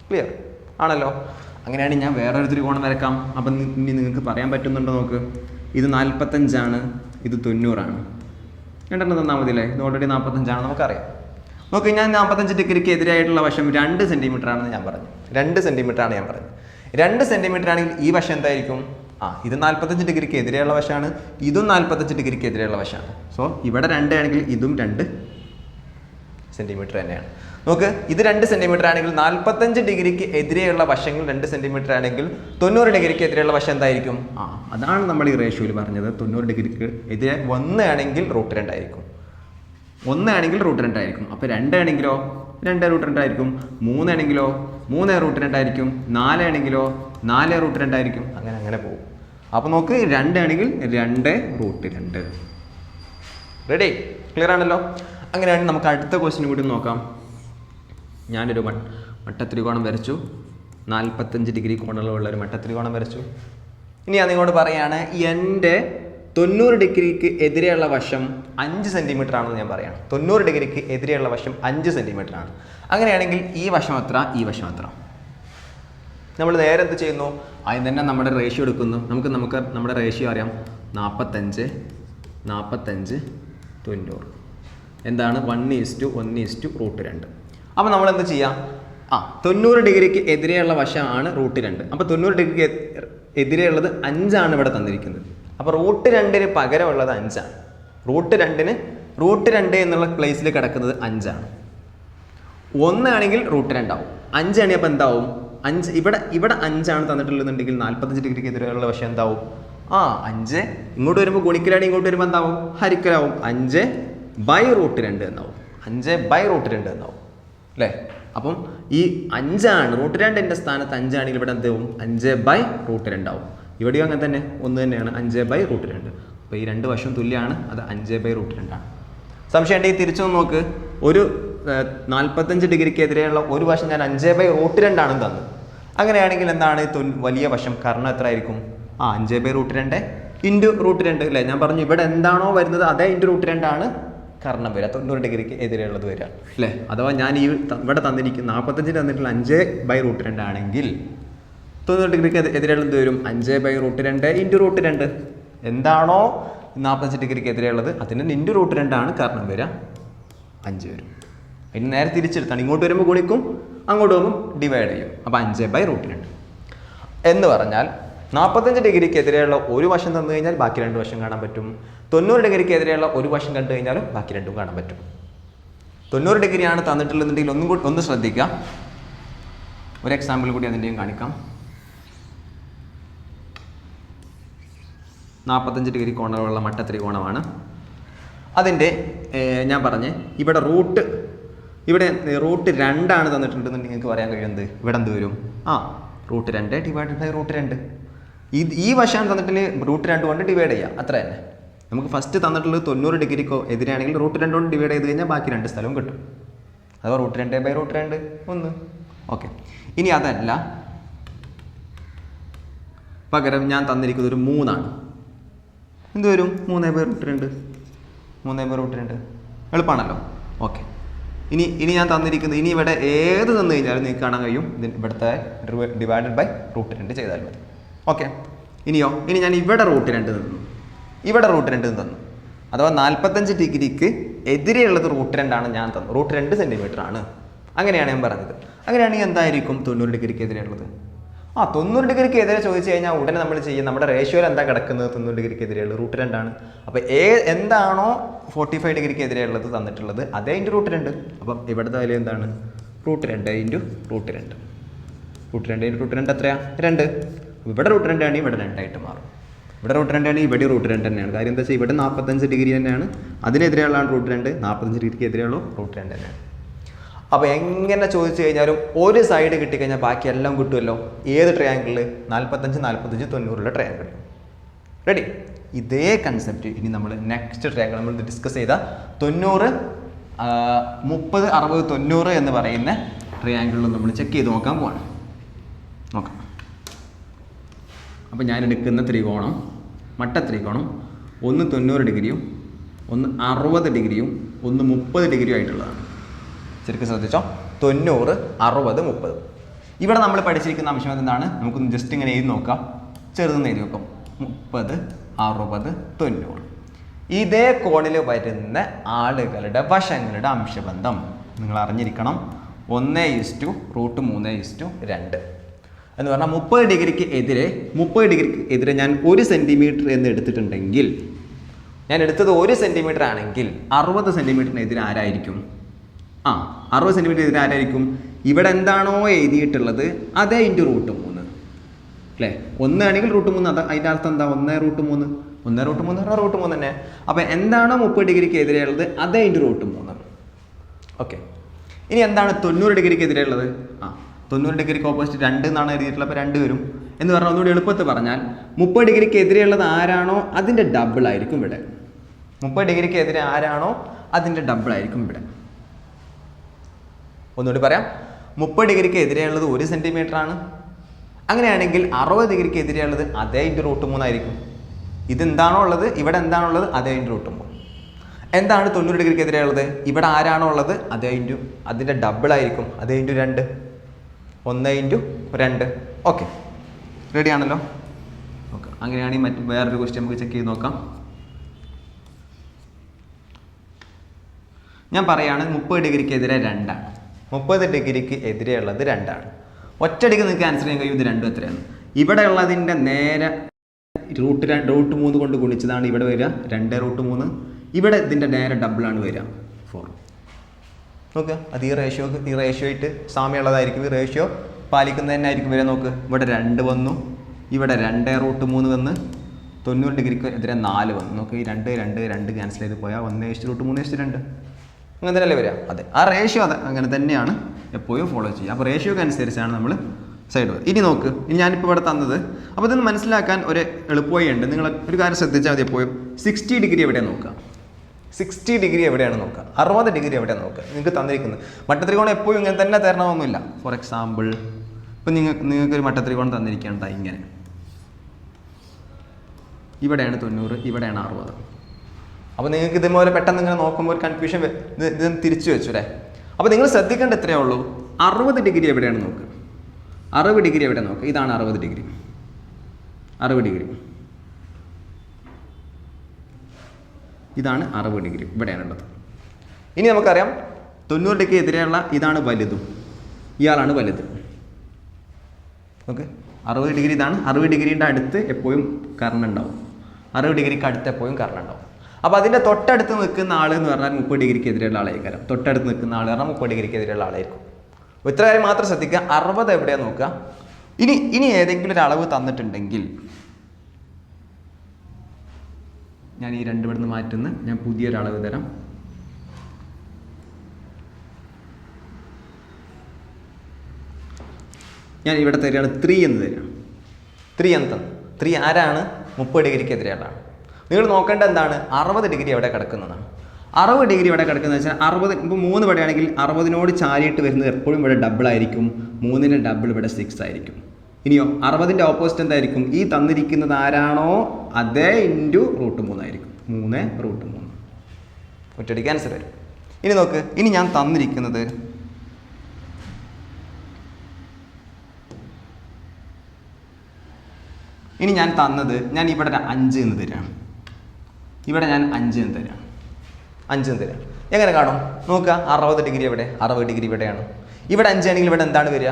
ക്ലിയർ ആണല്ലോ? അങ്ങനെയാണ് ഞാൻ വേറൊരു ത്രികോണം വരക്കാം. അപ്പം ഇനി നിങ്ങൾക്ക് പറയാൻ പറ്റുന്നുണ്ടോ നോക്ക്? ഇത് നാൽപ്പത്തഞ്ചാണ് ഇത് തൊണ്ണൂറാണ്. രണ്ടെണ്ണം തന്നാൽ മതിയല്ലേ? ഇത് ഓൾറെഡി നാൽപ്പത്തഞ്ചാണ് നമുക്കറിയാം. നോക്ക് ഞാൻ നാൽപ്പത്തഞ്ച് ഡിഗ്രിക്ക് എതിരായിട്ടുള്ള വശം രണ്ട് സെന്റിമീറ്റർ ആണെന്ന് ഞാൻ പറഞ്ഞു. രണ്ട് സെന്റിമീറ്റർ ആണ് ഞാൻ പറഞ്ഞത്. രണ്ട് സെന്റിമീറ്റർ ആണെങ്കിൽ ഈ വശം എന്തായിരിക്കും? ആ ഇത് നാൽപ്പത്തഞ്ച് ഡിഗ്രിക്ക് എതിരെയുള്ള വശമാണ് ഇതും നാൽപ്പത്തഞ്ച് ഡിഗ്രിക്ക് എതിരെയുള്ള വശമാണ്. സോ ഇവിടെ രണ്ട് ആണെങ്കിൽ ഇതും രണ്ട് സെന്റിമീറ്റർ തന്നെയാണ്. നോക്ക് ഇത് രണ്ട് സെന്റിമീറ്റർ ആണെങ്കിൽ നാൽപ്പത്തഞ്ച് ഡിഗ്രിക്ക് എതിരെയുള്ള വശങ്ങൾ രണ്ട് സെന്റിമീറ്റർ ആണെങ്കിൽ തൊണ്ണൂറ് ഡിഗ്രിക്ക് എതിരെയുള്ള വശം എന്തായിരിക്കും? ആ അതാണ് നമ്മൾ ഈ റേഷ്യോയിൽ പറഞ്ഞത്. തൊണ്ണൂറ് ഡിഗ്രിക്ക് എതിരെ വന്നാണെങ്കിൽ റൂട്ട് രണ്ടായിരിക്കും ഒന്നാണെങ്കിൽ റൂട്ട് രണ്ടായിരിക്കും അപ്പോൾ രണ്ടാണെങ്കിലോ രണ്ട് റൂട്ട് രണ്ടായിരിക്കും മൂന്നാണെങ്കിലോ മൂന്ന് റൂട്ട് രണ്ടായിരിക്കും നാലാണെങ്കിലോ നാല് റൂട്ട് രണ്ടായിരിക്കും അങ്ങനെ അങ്ങനെ പോകും. അപ്പോൾ നോക്ക് രണ്ടാണെങ്കിൽ രണ്ട് റൂട്ട് രണ്ട്. റെഡി ക്ലിയർ ആണല്ലോ? അങ്ങനെയാണെങ്കിൽ നമുക്ക് അടുത്ത ക്വസ്റ്റിന് കൂടി നോക്കാം. ഞാനൊരു മട്ട മട്ടത്രികോണം വരച്ചു. നാൽപ്പത്തഞ്ച് ഡിഗ്രി കോണുള്ള ഒരു മട്ടത്രികോണം വരച്ചു. ഇനി ഞാൻ നിങ്ങളോട് പറയാണ് എന്റെ തൊണ്ണൂറ് ഡിഗ്രിക്ക് എതിരെയുള്ള വശം അഞ്ച് സെന്റിമീറ്റർ ആണെന്ന് ഞാൻ പറയാം തൊണ്ണൂറ് ഡിഗ്രിക്ക് എതിരെയുള്ള വശം അഞ്ച് സെന്റിമീറ്റർ ആണ് അങ്ങനെയാണെങ്കിൽ ഈ വശം എത്ര ഈ വശം എത്ര നമ്മൾ നേരെ എന്ത് ചെയ്യുന്നു? അതിന് തന്നെ നമ്മുടെ റേഷ്യോ എടുക്കുന്നു. നമുക്ക് നമുക്ക് നമ്മുടെ റേഷ്യോ അറിയാം. നാൽപ്പത്തഞ്ച് നാൽപ്പത്തഞ്ച് തൊണ്ണൂറ്. എന്താണ്? One is to one is to root രണ്ട്. അപ്പോൾ നമ്മൾ എന്ത് ചെയ്യാം? ആ തൊണ്ണൂറ് ഡിഗ്രിക്ക് എതിരെയുള്ള വശമാണ് റൂട്ട് രണ്ട്. അപ്പോൾ തൊണ്ണൂറ് ഡിഗ്രിക്ക് എതിരെയുള്ളത് അഞ്ചാണ് ഇവിടെ തന്നിരിക്കുന്നത്. അപ്പോൾ റൂട്ട് രണ്ടിന് പകരമുള്ളത് അഞ്ചാണ്. റൂട്ട് രണ്ടിന് റൂട്ട് രണ്ട് എന്നുള്ള പ്ലേസിൽ കിടക്കുന്നത് അഞ്ചാണ്. ഒന്നാണെങ്കിൽ റൂട്ട് രണ്ടാവും. അഞ്ചാണെങ്കിൽ അപ്പോൾ എന്താവും? അഞ്ച് ഇവിടെ ഇവിടെ അഞ്ചാണ് തന്നിട്ടുള്ളതെന്നുണ്ടെങ്കിൽ നാൽപ്പത്തഞ്ച് ഡിഗ്രിക്ക് എതിരെയുള്ള വശം എന്താവും? ആ അഞ്ച്. ഇങ്ങോട്ട് വരുമ്പോൾ ഗുണിക്കലാണ് ഇങ്ങോട്ട് വരുമ്പോൾ എന്താവും? ഹരിക്കലാവും. അഞ്ച് ബൈ റൂട്ട് രണ്ട് എന്നാവും. അഞ്ച് ബൈ റൂട്ട് രണ്ട് എന്നാവും. അല്ലേ? അപ്പം ഈ അഞ്ചാണ് റൂട്ട് രണ്ടിന്റെ സ്ഥാനത്ത് അഞ്ചാണെങ്കിൽ ഇവിടെ എന്താവും അഞ്ച് ബൈ റൂട്ട് രണ്ടാവും ഇവിടെയും അങ്ങനെ തന്നെ. ഒന്ന് തന്നെയാണ്. അഞ്ച് ബൈ റൂട്ട് രണ്ട്. അപ്പോൾ ഈ രണ്ട് വശവും തുല്യമാണ്. അത് അഞ്ച് ബൈ റൂട്ട് രണ്ടാണ്. സംശയം ഉണ്ടെങ്കിൽ തിരിച്ചു നോക്ക്. ഒരു നാൽപ്പത്തഞ്ച് ഡിഗ്രിക്കെതിരെയുള്ള ഒരു വശം ഞാൻ അഞ്ച് ബൈ റൂട്ട് രണ്ടാണ് തന്നത്. അങ്ങനെയാണെങ്കിൽ എന്താണ് വലിയ വശം? കർണം എത്ര ആയിരിക്കും ആ അഞ്ച് ബൈ റൂട്ട് രണ്ട് ഇന്റു റൂട്ട് രണ്ട് അല്ലേ? ഞാൻ പറഞ്ഞു ഇവിടെ എന്താണോ വരുന്നത് അതേ ഇന്റു റൂട്ട് രണ്ടാണ് കർണം വരിക. തൊണ്ണൂറ് ഡിഗ്രിക്ക് എതിരെയുള്ളത് വരിക. അല്ലേ? അഥവാ ഞാൻ ഈ ഇവിടെ തന്നിരിക്കുന്ന നാൽപ്പത്തഞ്ചിന് തന്നിട്ടുള്ള അഞ്ച് ബൈ റൂട്ട് രണ്ടാണെങ്കിൽ തൊണ്ണൂറ് ഡിഗ്രിക്ക് എതിരെയുള്ള എതിരെയുള്ളത് വരും? അഞ്ച് ബൈ റൂട്ട് രണ്ട് ഇന്റു റൂട്ട് രണ്ട്. എന്താണോ നാൽപ്പത്തഞ്ച് ഡിഗ്രിക്ക് എതിരെയുള്ളത് അതിന് ഇന്റു റൂട്ട് രണ്ടാണ് കാരണം വരിക അഞ്ച് വരും. അതിന് നേരെ തിരിച്ചെടുത്താണ്. ഇങ്ങോട്ട് വരുമ്പോൾ ഗുണിക്കും അങ്ങോട്ട് പോകുമ്പോൾ ഡിവൈഡ് ചെയ്യും. അപ്പോൾ അഞ്ച് ബൈ റൂട്ട് രണ്ട്. എന്ന് പറഞ്ഞാൽ നാൽപ്പത്തഞ്ച് ഡിഗ്രിക്ക് എതിരെയുള്ള ഒരു വശം തന്നു കഴിഞ്ഞാൽ ബാക്കി രണ്ട് വശം കാണാൻ പറ്റും. തൊണ്ണൂറ് ഡിഗ്രിക്ക് എതിരെയുള്ള ഒരു വശം കണ്ടു കഴിഞ്ഞാലും ബാക്കി രണ്ടും കാണാൻ പറ്റും. തൊണ്ണൂറ് ഡിഗ്രിയാണ് തന്നിട്ടുള്ളതെന്നുണ്ടെങ്കിൽ ഒന്നും കൂടി ഒന്ന് ശ്രദ്ധിക്കുക. ഒരു എക്സാമ്പിൾ കൂടി അതിന്റെയും കാണിക്കാം. നാൽപ്പത്തഞ്ച് ഡിഗ്രി കോണുള്ള മട്ട ത്രികോണമാണ്. അതിന്റെ ഞാൻ പറഞ്ഞ് ഇവിടെ റൂട്ട് ഇവിടെ റൂട്ട് രണ്ടാണ് തന്നിട്ടുണ്ടെന്ന് നിങ്ങൾക്ക് പറയാൻ കഴിയുന്നത്. ഇവിടെ എന്ത് വരും? ആ റൂട്ട് രണ്ട് ഡിവൈഡഡ് ബൈ റൂട്ട് രണ്ട്. ഇത് ഈ വശം തന്നിട്ടുണ്ടെങ്കിൽ റൂട്ട് രണ്ട് കൊണ്ട് ഡിവൈഡ് ചെയ്യാം അത്ര തന്നെ. നമുക്ക് ഫസ്റ്റ് തന്നിട്ടുള്ളത് തൊണ്ണൂറ് ഡിഗ്രിക്കോ എതിരാണെങ്കിൽ റൂട്ട് രണ്ട് കൊണ്ട് ഡിവൈഡ് ചെയ്ത് കഴിഞ്ഞാൽ ബാക്കി രണ്ട് സ്ഥലവും കിട്ടും. അഥവാ റൂട്ട് രണ്ട് ബൈ റൂട്ട് രണ്ട് ഒന്ന്. ഓക്കെ. ഇനി അതല്ല പകരം ഞാൻ തന്നിരിക്കുന്നത് ഒരു മൂന്നാണ്. എന്ത് വരും മൂന്നേ ബൈ റൂട്ട് രണ്ട് മൂന്നേ ബൈ റൂട്ട് രണ്ട് എളുപ്പമാണല്ലോ ഓക്കെ. ഇനി ഇനി ഞാൻ തന്നിരിക്കുന്നത് ഇനി ഇവിടെ ഏത് തന്നു കഴിഞ്ഞാലും നിങ്ങൾക്ക് കാണാൻ കഴിയും. ഇവിടുത്തെ ഡിവൈഡഡ് ബൈ റൂട്ട് രണ്ട് ചെയ്താൽ മതി. ഓക്കെ. ഇനിയോ? ഇനി ഞാൻ ഇവിടെ റൂട്ട് രണ്ട് തന്നു. ഇവിടെ റൂട്ട് രണ്ട് തന്നു. അഥവാ നാൽപ്പത്തഞ്ച് ഡിഗ്രിക്ക് എതിരെയുള്ളത് റൂട്ട് രണ്ടാണ് ഞാൻ തന്നു. റൂട്ട് രണ്ട് സെന്റിമീറ്റർ ആണ്. അങ്ങനെയാണ് ഞാൻ പറഞ്ഞത്. അങ്ങനെയാണെങ്കിൽ എന്തായിരിക്കും തൊണ്ണൂറ് ഡിഗ്രിക്ക് എതിരെയുള്ളത്? ആ തൊണ്ണൂറ് ഡിഗ്രിക്ക് എതിരെ ചോദിച്ചു കഴിഞ്ഞാൽ ഉടനെ നമ്മൾ ചെയ്യും. നമ്മുടെ റേഷ്യോയിൽ എന്താ കിടക്കുന്നത്? തൊണ്ണൂറ് ഡിഗ്രിക്ക് എതിരെയുള്ളത് റൂട്ട് രണ്ടാണ്. അപ്പോൾ ഏ എന്താണോ ഫോർട്ടി ഫൈവ് ഡിഗ്രിക്ക് എതിരെയുള്ളത് തന്നിട്ടുള്ളത് അതേ ഇന്റു റൂട്ട് രണ്ട്. അപ്പം ഇവിടുത്തെ വാല്യൂ എന്താണ്? റൂട്ട് രണ്ട് ഇന്റു റൂട്ട് രണ്ട്. റൂട്ട് രണ്ട് ഇന്റു റൂട്ട് രണ്ട് എത്രയാണ് രണ്ട്. ഇവിടെ റൂട്ട് രണ്ടാണെങ്കിൽ ഇവിടെ രണ്ടായിട്ട് മാറും. ഇവിടെ റൂട്ട് രണ്ടാണെങ്കിൽ ഇവിടെ റൂട്ട് രണ്ട് തന്നെയാണ്. കാര്യം എന്താ വെച്ചാൽ ഇവിടെ നാൽപ്പത്തഞ്ച് ഡിഗ്രി തന്നെയാണ്. അതിനെതിരെയുള്ളതാണ് റൂട്ട് രണ്ട്. നാൽപ്പത്തഞ്ച് ഡിഗ്രിക്ക് എതിരെയുള്ള റൂട്ട് രണ്ട് തന്നെയാണ്. അപ്പോൾ എങ്ങനെ ചോദിച്ചു കഴിഞ്ഞാലും ഒരു സൈഡ് കിട്ടിക്കഴിഞ്ഞാൽ ബാക്കി എല്ലാം കിട്ടുമല്ലോ. ഏത് ട്രയാങ്കിളിൽ നാൽപ്പത്തഞ്ച് നാൽപ്പത്തഞ്ച് തൊണ്ണൂറുള്ള ട്രയാങ്കിൾ റെഡി ഇതേ കൺസെപ്റ്റ് ഇനി നമ്മൾ നെക്സ്റ്റ് ട്രയാങ്കിൾ നമ്മൾ ഡിസ്കസ് ചെയ്ത തൊണ്ണൂറ് മുപ്പത് അറുപത് തൊണ്ണൂറ് എന്ന് പറയുന്ന ട്രയാങ്കിളിൽ നമ്മൾ ചെക്ക് ചെയ്ത് നോക്കാൻ പോവാണ്. നോക്കാം. അപ്പോൾ ഞാൻ എടുക്കുന്ന ത്രികോണം മട്ട ത്രികോണം ഒന്ന് തൊണ്ണൂറ് ഡിഗ്രിയും ഒന്ന് അറുപത് ഡിഗ്രിയും ഒന്ന് മുപ്പത് ഡിഗ്രിയും ആയിട്ടുള്ളതാണ്. ശരിക്കും ശ്രദ്ധിച്ചോ? തൊണ്ണൂറ് അറുപത് മുപ്പത്. ഇവിടെ നമ്മൾ പഠിച്ചിരിക്കുന്ന അംശം എന്താണ്? നമുക്കൊന്ന് ജസ്റ്റ് ഇങ്ങനെ എഴുതി നോക്കാം. ചെറുതെന്ന് എഴുതി നോക്കാം. മുപ്പത് അറുപത് തൊണ്ണൂറ്. ഇതേ കോണിൽ വരുന്ന ആളുകളുടെ വശങ്ങളുടെ അംശബന്ധം നിങ്ങൾ അറിഞ്ഞിരിക്കണം. ഒന്ന് ഇസ്റ്റു റൂട്ട് മൂന്ന് ഇസ്റ്റു രണ്ട്. എന്ന് പറഞ്ഞാൽ മുപ്പത് ഡിഗ്രിക്ക് എതിരെ മുപ്പത് ഡിഗ്രിക്ക് എതിരെ ഞാൻ ഒരു സെന്റിമീറ്റർ എന്ന് എടുത്തിട്ടുണ്ടെങ്കിൽ ഞാൻ എടുത്തത് ഒരു സെന്റിമീറ്റർ ആണെങ്കിൽ അറുപത് സെന്റിമീറ്ററിന് എതിരെ ആരായിരിക്കും? ആ അറുപത് സെന്റിമീറ്റർ ഇതിന് ആരായിരിക്കും? ഇവിടെ എന്താണോ എഴുതിയിട്ടുള്ളത് അതേ ഇന്റു റൂട്ട് മൂന്ന്. അല്ലേ? ഒന്നാണെങ്കിൽ റൂട്ട് മൂന്ന്. അത് അതിന്റെ അർത്ഥം എന്താ? ഒന്ന് റൂട്ട് മൂന്ന്. ഒന്ന് റൂട്ട് മൂന്ന് പറഞ്ഞാൽ റൂട്ട് മൂന്ന് തന്നെ. അപ്പോൾ എന്താണോ മുപ്പത് ഡിഗ്രിക്ക് എതിരെയുള്ളത് അതേ ഇന്റു റൂട്ട് മൂന്ന്. ഓക്കെ. ഇനി എന്താണ് തൊണ്ണൂറ് ഡിഗ്രിക്ക് എതിരെയുള്ളത്? ആ തൊണ്ണൂറ് ഡിഗ്രിക്ക് ഓപ്പോസിറ്റ് രണ്ട് എന്നാണ് എഴുതിയിട്ടുള്ളത്. അപ്പോൾ രണ്ട് വരും. എന്ന് പറഞ്ഞാൽ ഒന്നുകൂടി എളുപ്പത്തിൽ പറഞ്ഞാൽ മുപ്പത് ഡിഗ്രിക്ക് എതിരെയുള്ളത് ആരാണോ അതിന്റെ ഡബിൾ ആയിരിക്കും ഇവിടെ. മുപ്പത് ഡിഗ്രിക്ക് എതിരെ ആരാണോ അതിന്റെ ഡബിൾ ആയിരിക്കും ഇവിടെ. ഒന്നുകൂടി പറയാം. മുപ്പത് ഡിഗ്രിക്ക് എതിരെയുള്ളത് ഒരു ആണ്. അങ്ങനെയാണെങ്കിൽ അറുപത് ഡിഗ്രിക്ക് എതിരെയുള്ളത് അതേ ഇന്റു റൂട്ട് മൂന്നായിരിക്കും ഇതെന്താണോ ഉള്ളത്? ഇവിടെ എന്താണോ ഉള്ളത്? അതേ ഇന്റു റൂട്ട് മൂന്ന്. എന്താണ് തൊണ്ണൂറ് ഡിഗ്രിക്ക് എതിരെയുള്ളത്? ഇവിടെ ആരാണോ ഉള്ളത്? അതേ ഇന്റു അതിന്റെ ഡബിൾ ആയിരിക്കും. അതേ ഇന്റു രണ്ട്. ഒന്ന് ഇന്റു രണ്ട്. ഓക്കെ. റെഡി ആണല്ലോ? ഓക്കെ. അങ്ങനെയാണെങ്കിൽ മറ്റ് വേറൊരു ക്വസ്റ്റ്യൻ നമുക്ക് ചെക്ക് ചെയ്ത് നോക്കാം. ഞാൻ പറയുകയാണ് മുപ്പത് ഡിഗ്രിക്ക് എതിരെ രണ്ടാണ്. മുപ്പത് ഡിഗ്രിക്ക് എതിരെയുള്ളത് രണ്ടാണ്. ഒറ്റയടിക്ക് നിങ്ങൾക്ക് ആൻസർ ചെയ്യാൻ കഴിയും ഇത് രണ്ടും എത്രയാണ്? ഇവിടെ ഉള്ളതിന്റെ നേരെ റൂട്ട് റൂട്ട് മൂന്ന് കൊണ്ട് ഗുണിച്ചതാണ് ഇവിടെ വരിക രണ്ട് റൂട്ട് മൂന്ന്. ഇവിടെ ഇതിന്റെ നേരെ ഡബിളാണ് വരിക ഫോർ നോക്കുക അത് ഈ റേഷ്യോ ഈ റേഷ്യോ ആയിട്ട് സാമ്യമുള്ളതായിരിക്കും. ഈ റേഷ്യോ പാലിക്കുന്നത് തന്നെ ആയിരിക്കും വരിക നോക്ക്. ഇവിടെ രണ്ട് വന്നു ഇവിടെ രണ്ട് റൂട്ട് മൂന്ന് വന്ന് തൊണ്ണൂറ് ഡിഗ്രിക്ക് എതിരെ നാല് വന്നു. നോക്ക് ഈ രണ്ട് രണ്ട് രണ്ട് ക്യാൻസൽ ചെയ്ത് പോയാൽ ഒന്ന് ഇഷ്ടം റൂട്ട് മൂന്ന് ഇഷ്ടം രണ്ട്. അങ്ങനെ തന്നെയല്ലേ വരിക? അതെ. ആ റേഷ്യോ അത് അങ്ങനെ തന്നെയാണ് എപ്പോഴും ഫോളോ ചെയ്യുക. അപ്പോൾ റേഷ്യോക്ക് അനുസരിച്ചാണ് നമ്മൾ സൈഡ് ഇനി നോക്ക്. ഇനി ഞാനിപ്പോൾ ഇവിടെ തന്നത്. അപ്പോൾ ഇതൊന്ന് മനസ്സിലാക്കാൻ ഒരു എളുപ്പവഴി ഉണ്ട് നിങ്ങൾ ഒരു കാര്യം ശ്രദ്ധിച്ചാൽ മതി എപ്പോഴും. സിക്സ്റ്റി ഡിഗ്രി എവിടെയാണ് നോക്കുക? സിക്സ്റ്റി ഡിഗ്രി എവിടെയാണ് നോക്കുക? അറുപത് ഡിഗ്രി എവിടെയാണ് നോക്കുക? നിങ്ങൾക്ക് തന്നിരിക്കുന്നത്. മട്ടത്രികോണം എപ്പോഴും ഇങ്ങനെ തന്നെ തരണമെന്നില്ല ഫോർ എക്സാമ്പിൾ ഇപ്പം നിങ്ങൾ നിങ്ങൾക്കൊരു മട്ടത്രികോണം തന്നിരിക്കേണ്ട ഇങ്ങനെ. ഇവിടെയാണ് തൊണ്ണൂറ് ഇവിടെയാണ് അറുപത്. അപ്പോൾ നിങ്ങൾക്ക് ഇതേപോലെ പെട്ടെന്ന് ഇങ്ങനെ നോക്കുമ്പോൾ ഒരു കൺഫ്യൂഷൻ ഇത് തിരിച്ചു വെച്ചു അല്ലേ അപ്പോൾ നിങ്ങൾ ശ്രദ്ധിക്കേണ്ട എത്രയേ ഉള്ളൂ? അറുപത് ഡിഗ്രി എവിടെയാണ് നോക്ക്. അറുപത് ഡിഗ്രി എവിടെ നോക്ക്? ഇതാണ് അറുപത് ഡിഗ്രി. അറുപത് ഡിഗ്രി. ഇതാണ് അറുപത് ഡിഗ്രി. ഇവിടെയാണുള്ളത്. ഇനി നമുക്കറിയാം തൊണ്ണൂറ് ഡിഗ്രി എതിരെയുള്ള ഇതാണ് വലുതും. ഇയാളാണ് വലുത്. ഓക്കെ? അറുപത് ഡിഗ്രി ഇതാണ്. അറുപത് ഡിഗ്രീന്റെ അടുത്ത് എപ്പോഴും കറണ്ട് ഉണ്ടാവും. അറുപത് ഡിഗ്രിക്ക് അടുത്ത് എപ്പോഴും കറണ്ട് ഉണ്ടാവും. അപ്പോൾ അതിന്റെ തൊട്ടടുത്ത് നിൽക്കുന്ന ആൾ എന്ന് പറഞ്ഞാൽ മുപ്പത് ഡിഗ്രിക്ക് എതിരെയുള്ള ആളായിരിക്കും തൊട്ടടുത്ത് നിൽക്കുന്ന ആൾ പറഞ്ഞാൽ മുപ്പത് ഡിഗ്രിക്ക് എതിരെയുള്ള ആളായിരിക്കും ഇത്ര കാര്യം മാത്രം ശ്രദ്ധിക്കുക. അറുപത് എവിടെയാണ് നോക്കുക? ഇനി ഇനി ഏതെങ്കിലും ഒരു അളവ് തന്നിട്ടുണ്ടെങ്കിൽ ഞാൻ ഈ രണ്ട് ഇവിടുന്ന് മാറ്റുന്ന. ഞാൻ പുതിയൊരു അളവ് തരാം. ഞാൻ ഇവിടെ തരികയാണ് ത്രീ എന്ന് തരാം ത്രീ എന്ന് തന്നു ത്രീ ആരാണ്? മുപ്പത് ഡിഗ്രിക്ക് എതിരെയുള്ളതാണ് നിങ്ങൾ നോക്കേണ്ട എന്താണ്? അറുപത് ഡിഗ്രി എവിടെ കിടക്കുന്നതാണ് അറുപത് ഡിഗ്രി ഇവിടെ കിടക്കുന്നത് വെച്ചാൽ അറുപത് ഇപ്പോൾ മൂന്ന് പടയാണെങ്കിൽ അറുപതിനോട് ചാരിയിട്ട് വരുന്നത് എപ്പോഴും ഇവിടെ ഡബിൾ ആയിരിക്കും. മൂന്നിന് ഡബിൾ ഇവിടെ സിക്സ് ആയിരിക്കും. ഇനിയോ അറുപതിന്റെ ഓപ്പോസിറ്റ് എന്തായിരിക്കും? ഈ തന്നിരിക്കുന്നത് ആരാണോ? അതേ ഇന്റു റൂട്ട് മൂന്നായിരിക്കും മൂന്ന് റൂട്ട് മൂന്ന്. ഒറ്റയടിക്ക് ആൻസർ വരും. ഇനി നോക്ക് ഇനി ഞാൻ തന്നിരിക്കുന്നത് ഇനി ഞാൻ തന്നത് ഞാൻ ഇവിടെ അഞ്ച് എന്ന് തരാണ് ഇവിടെ ഞാൻ അഞ്ചിന് തരാം. അഞ്ചിന് തരാം. എങ്ങനെ കാണും? നോക്കുക. അറുപത് ഡിഗ്രി എവിടെ? അറുപത് ഡിഗ്രി ഇവിടെയാണ്. ഇവിടെ അഞ്ചാണെങ്കിൽ ഇവിടെ എന്താണ് വരിക?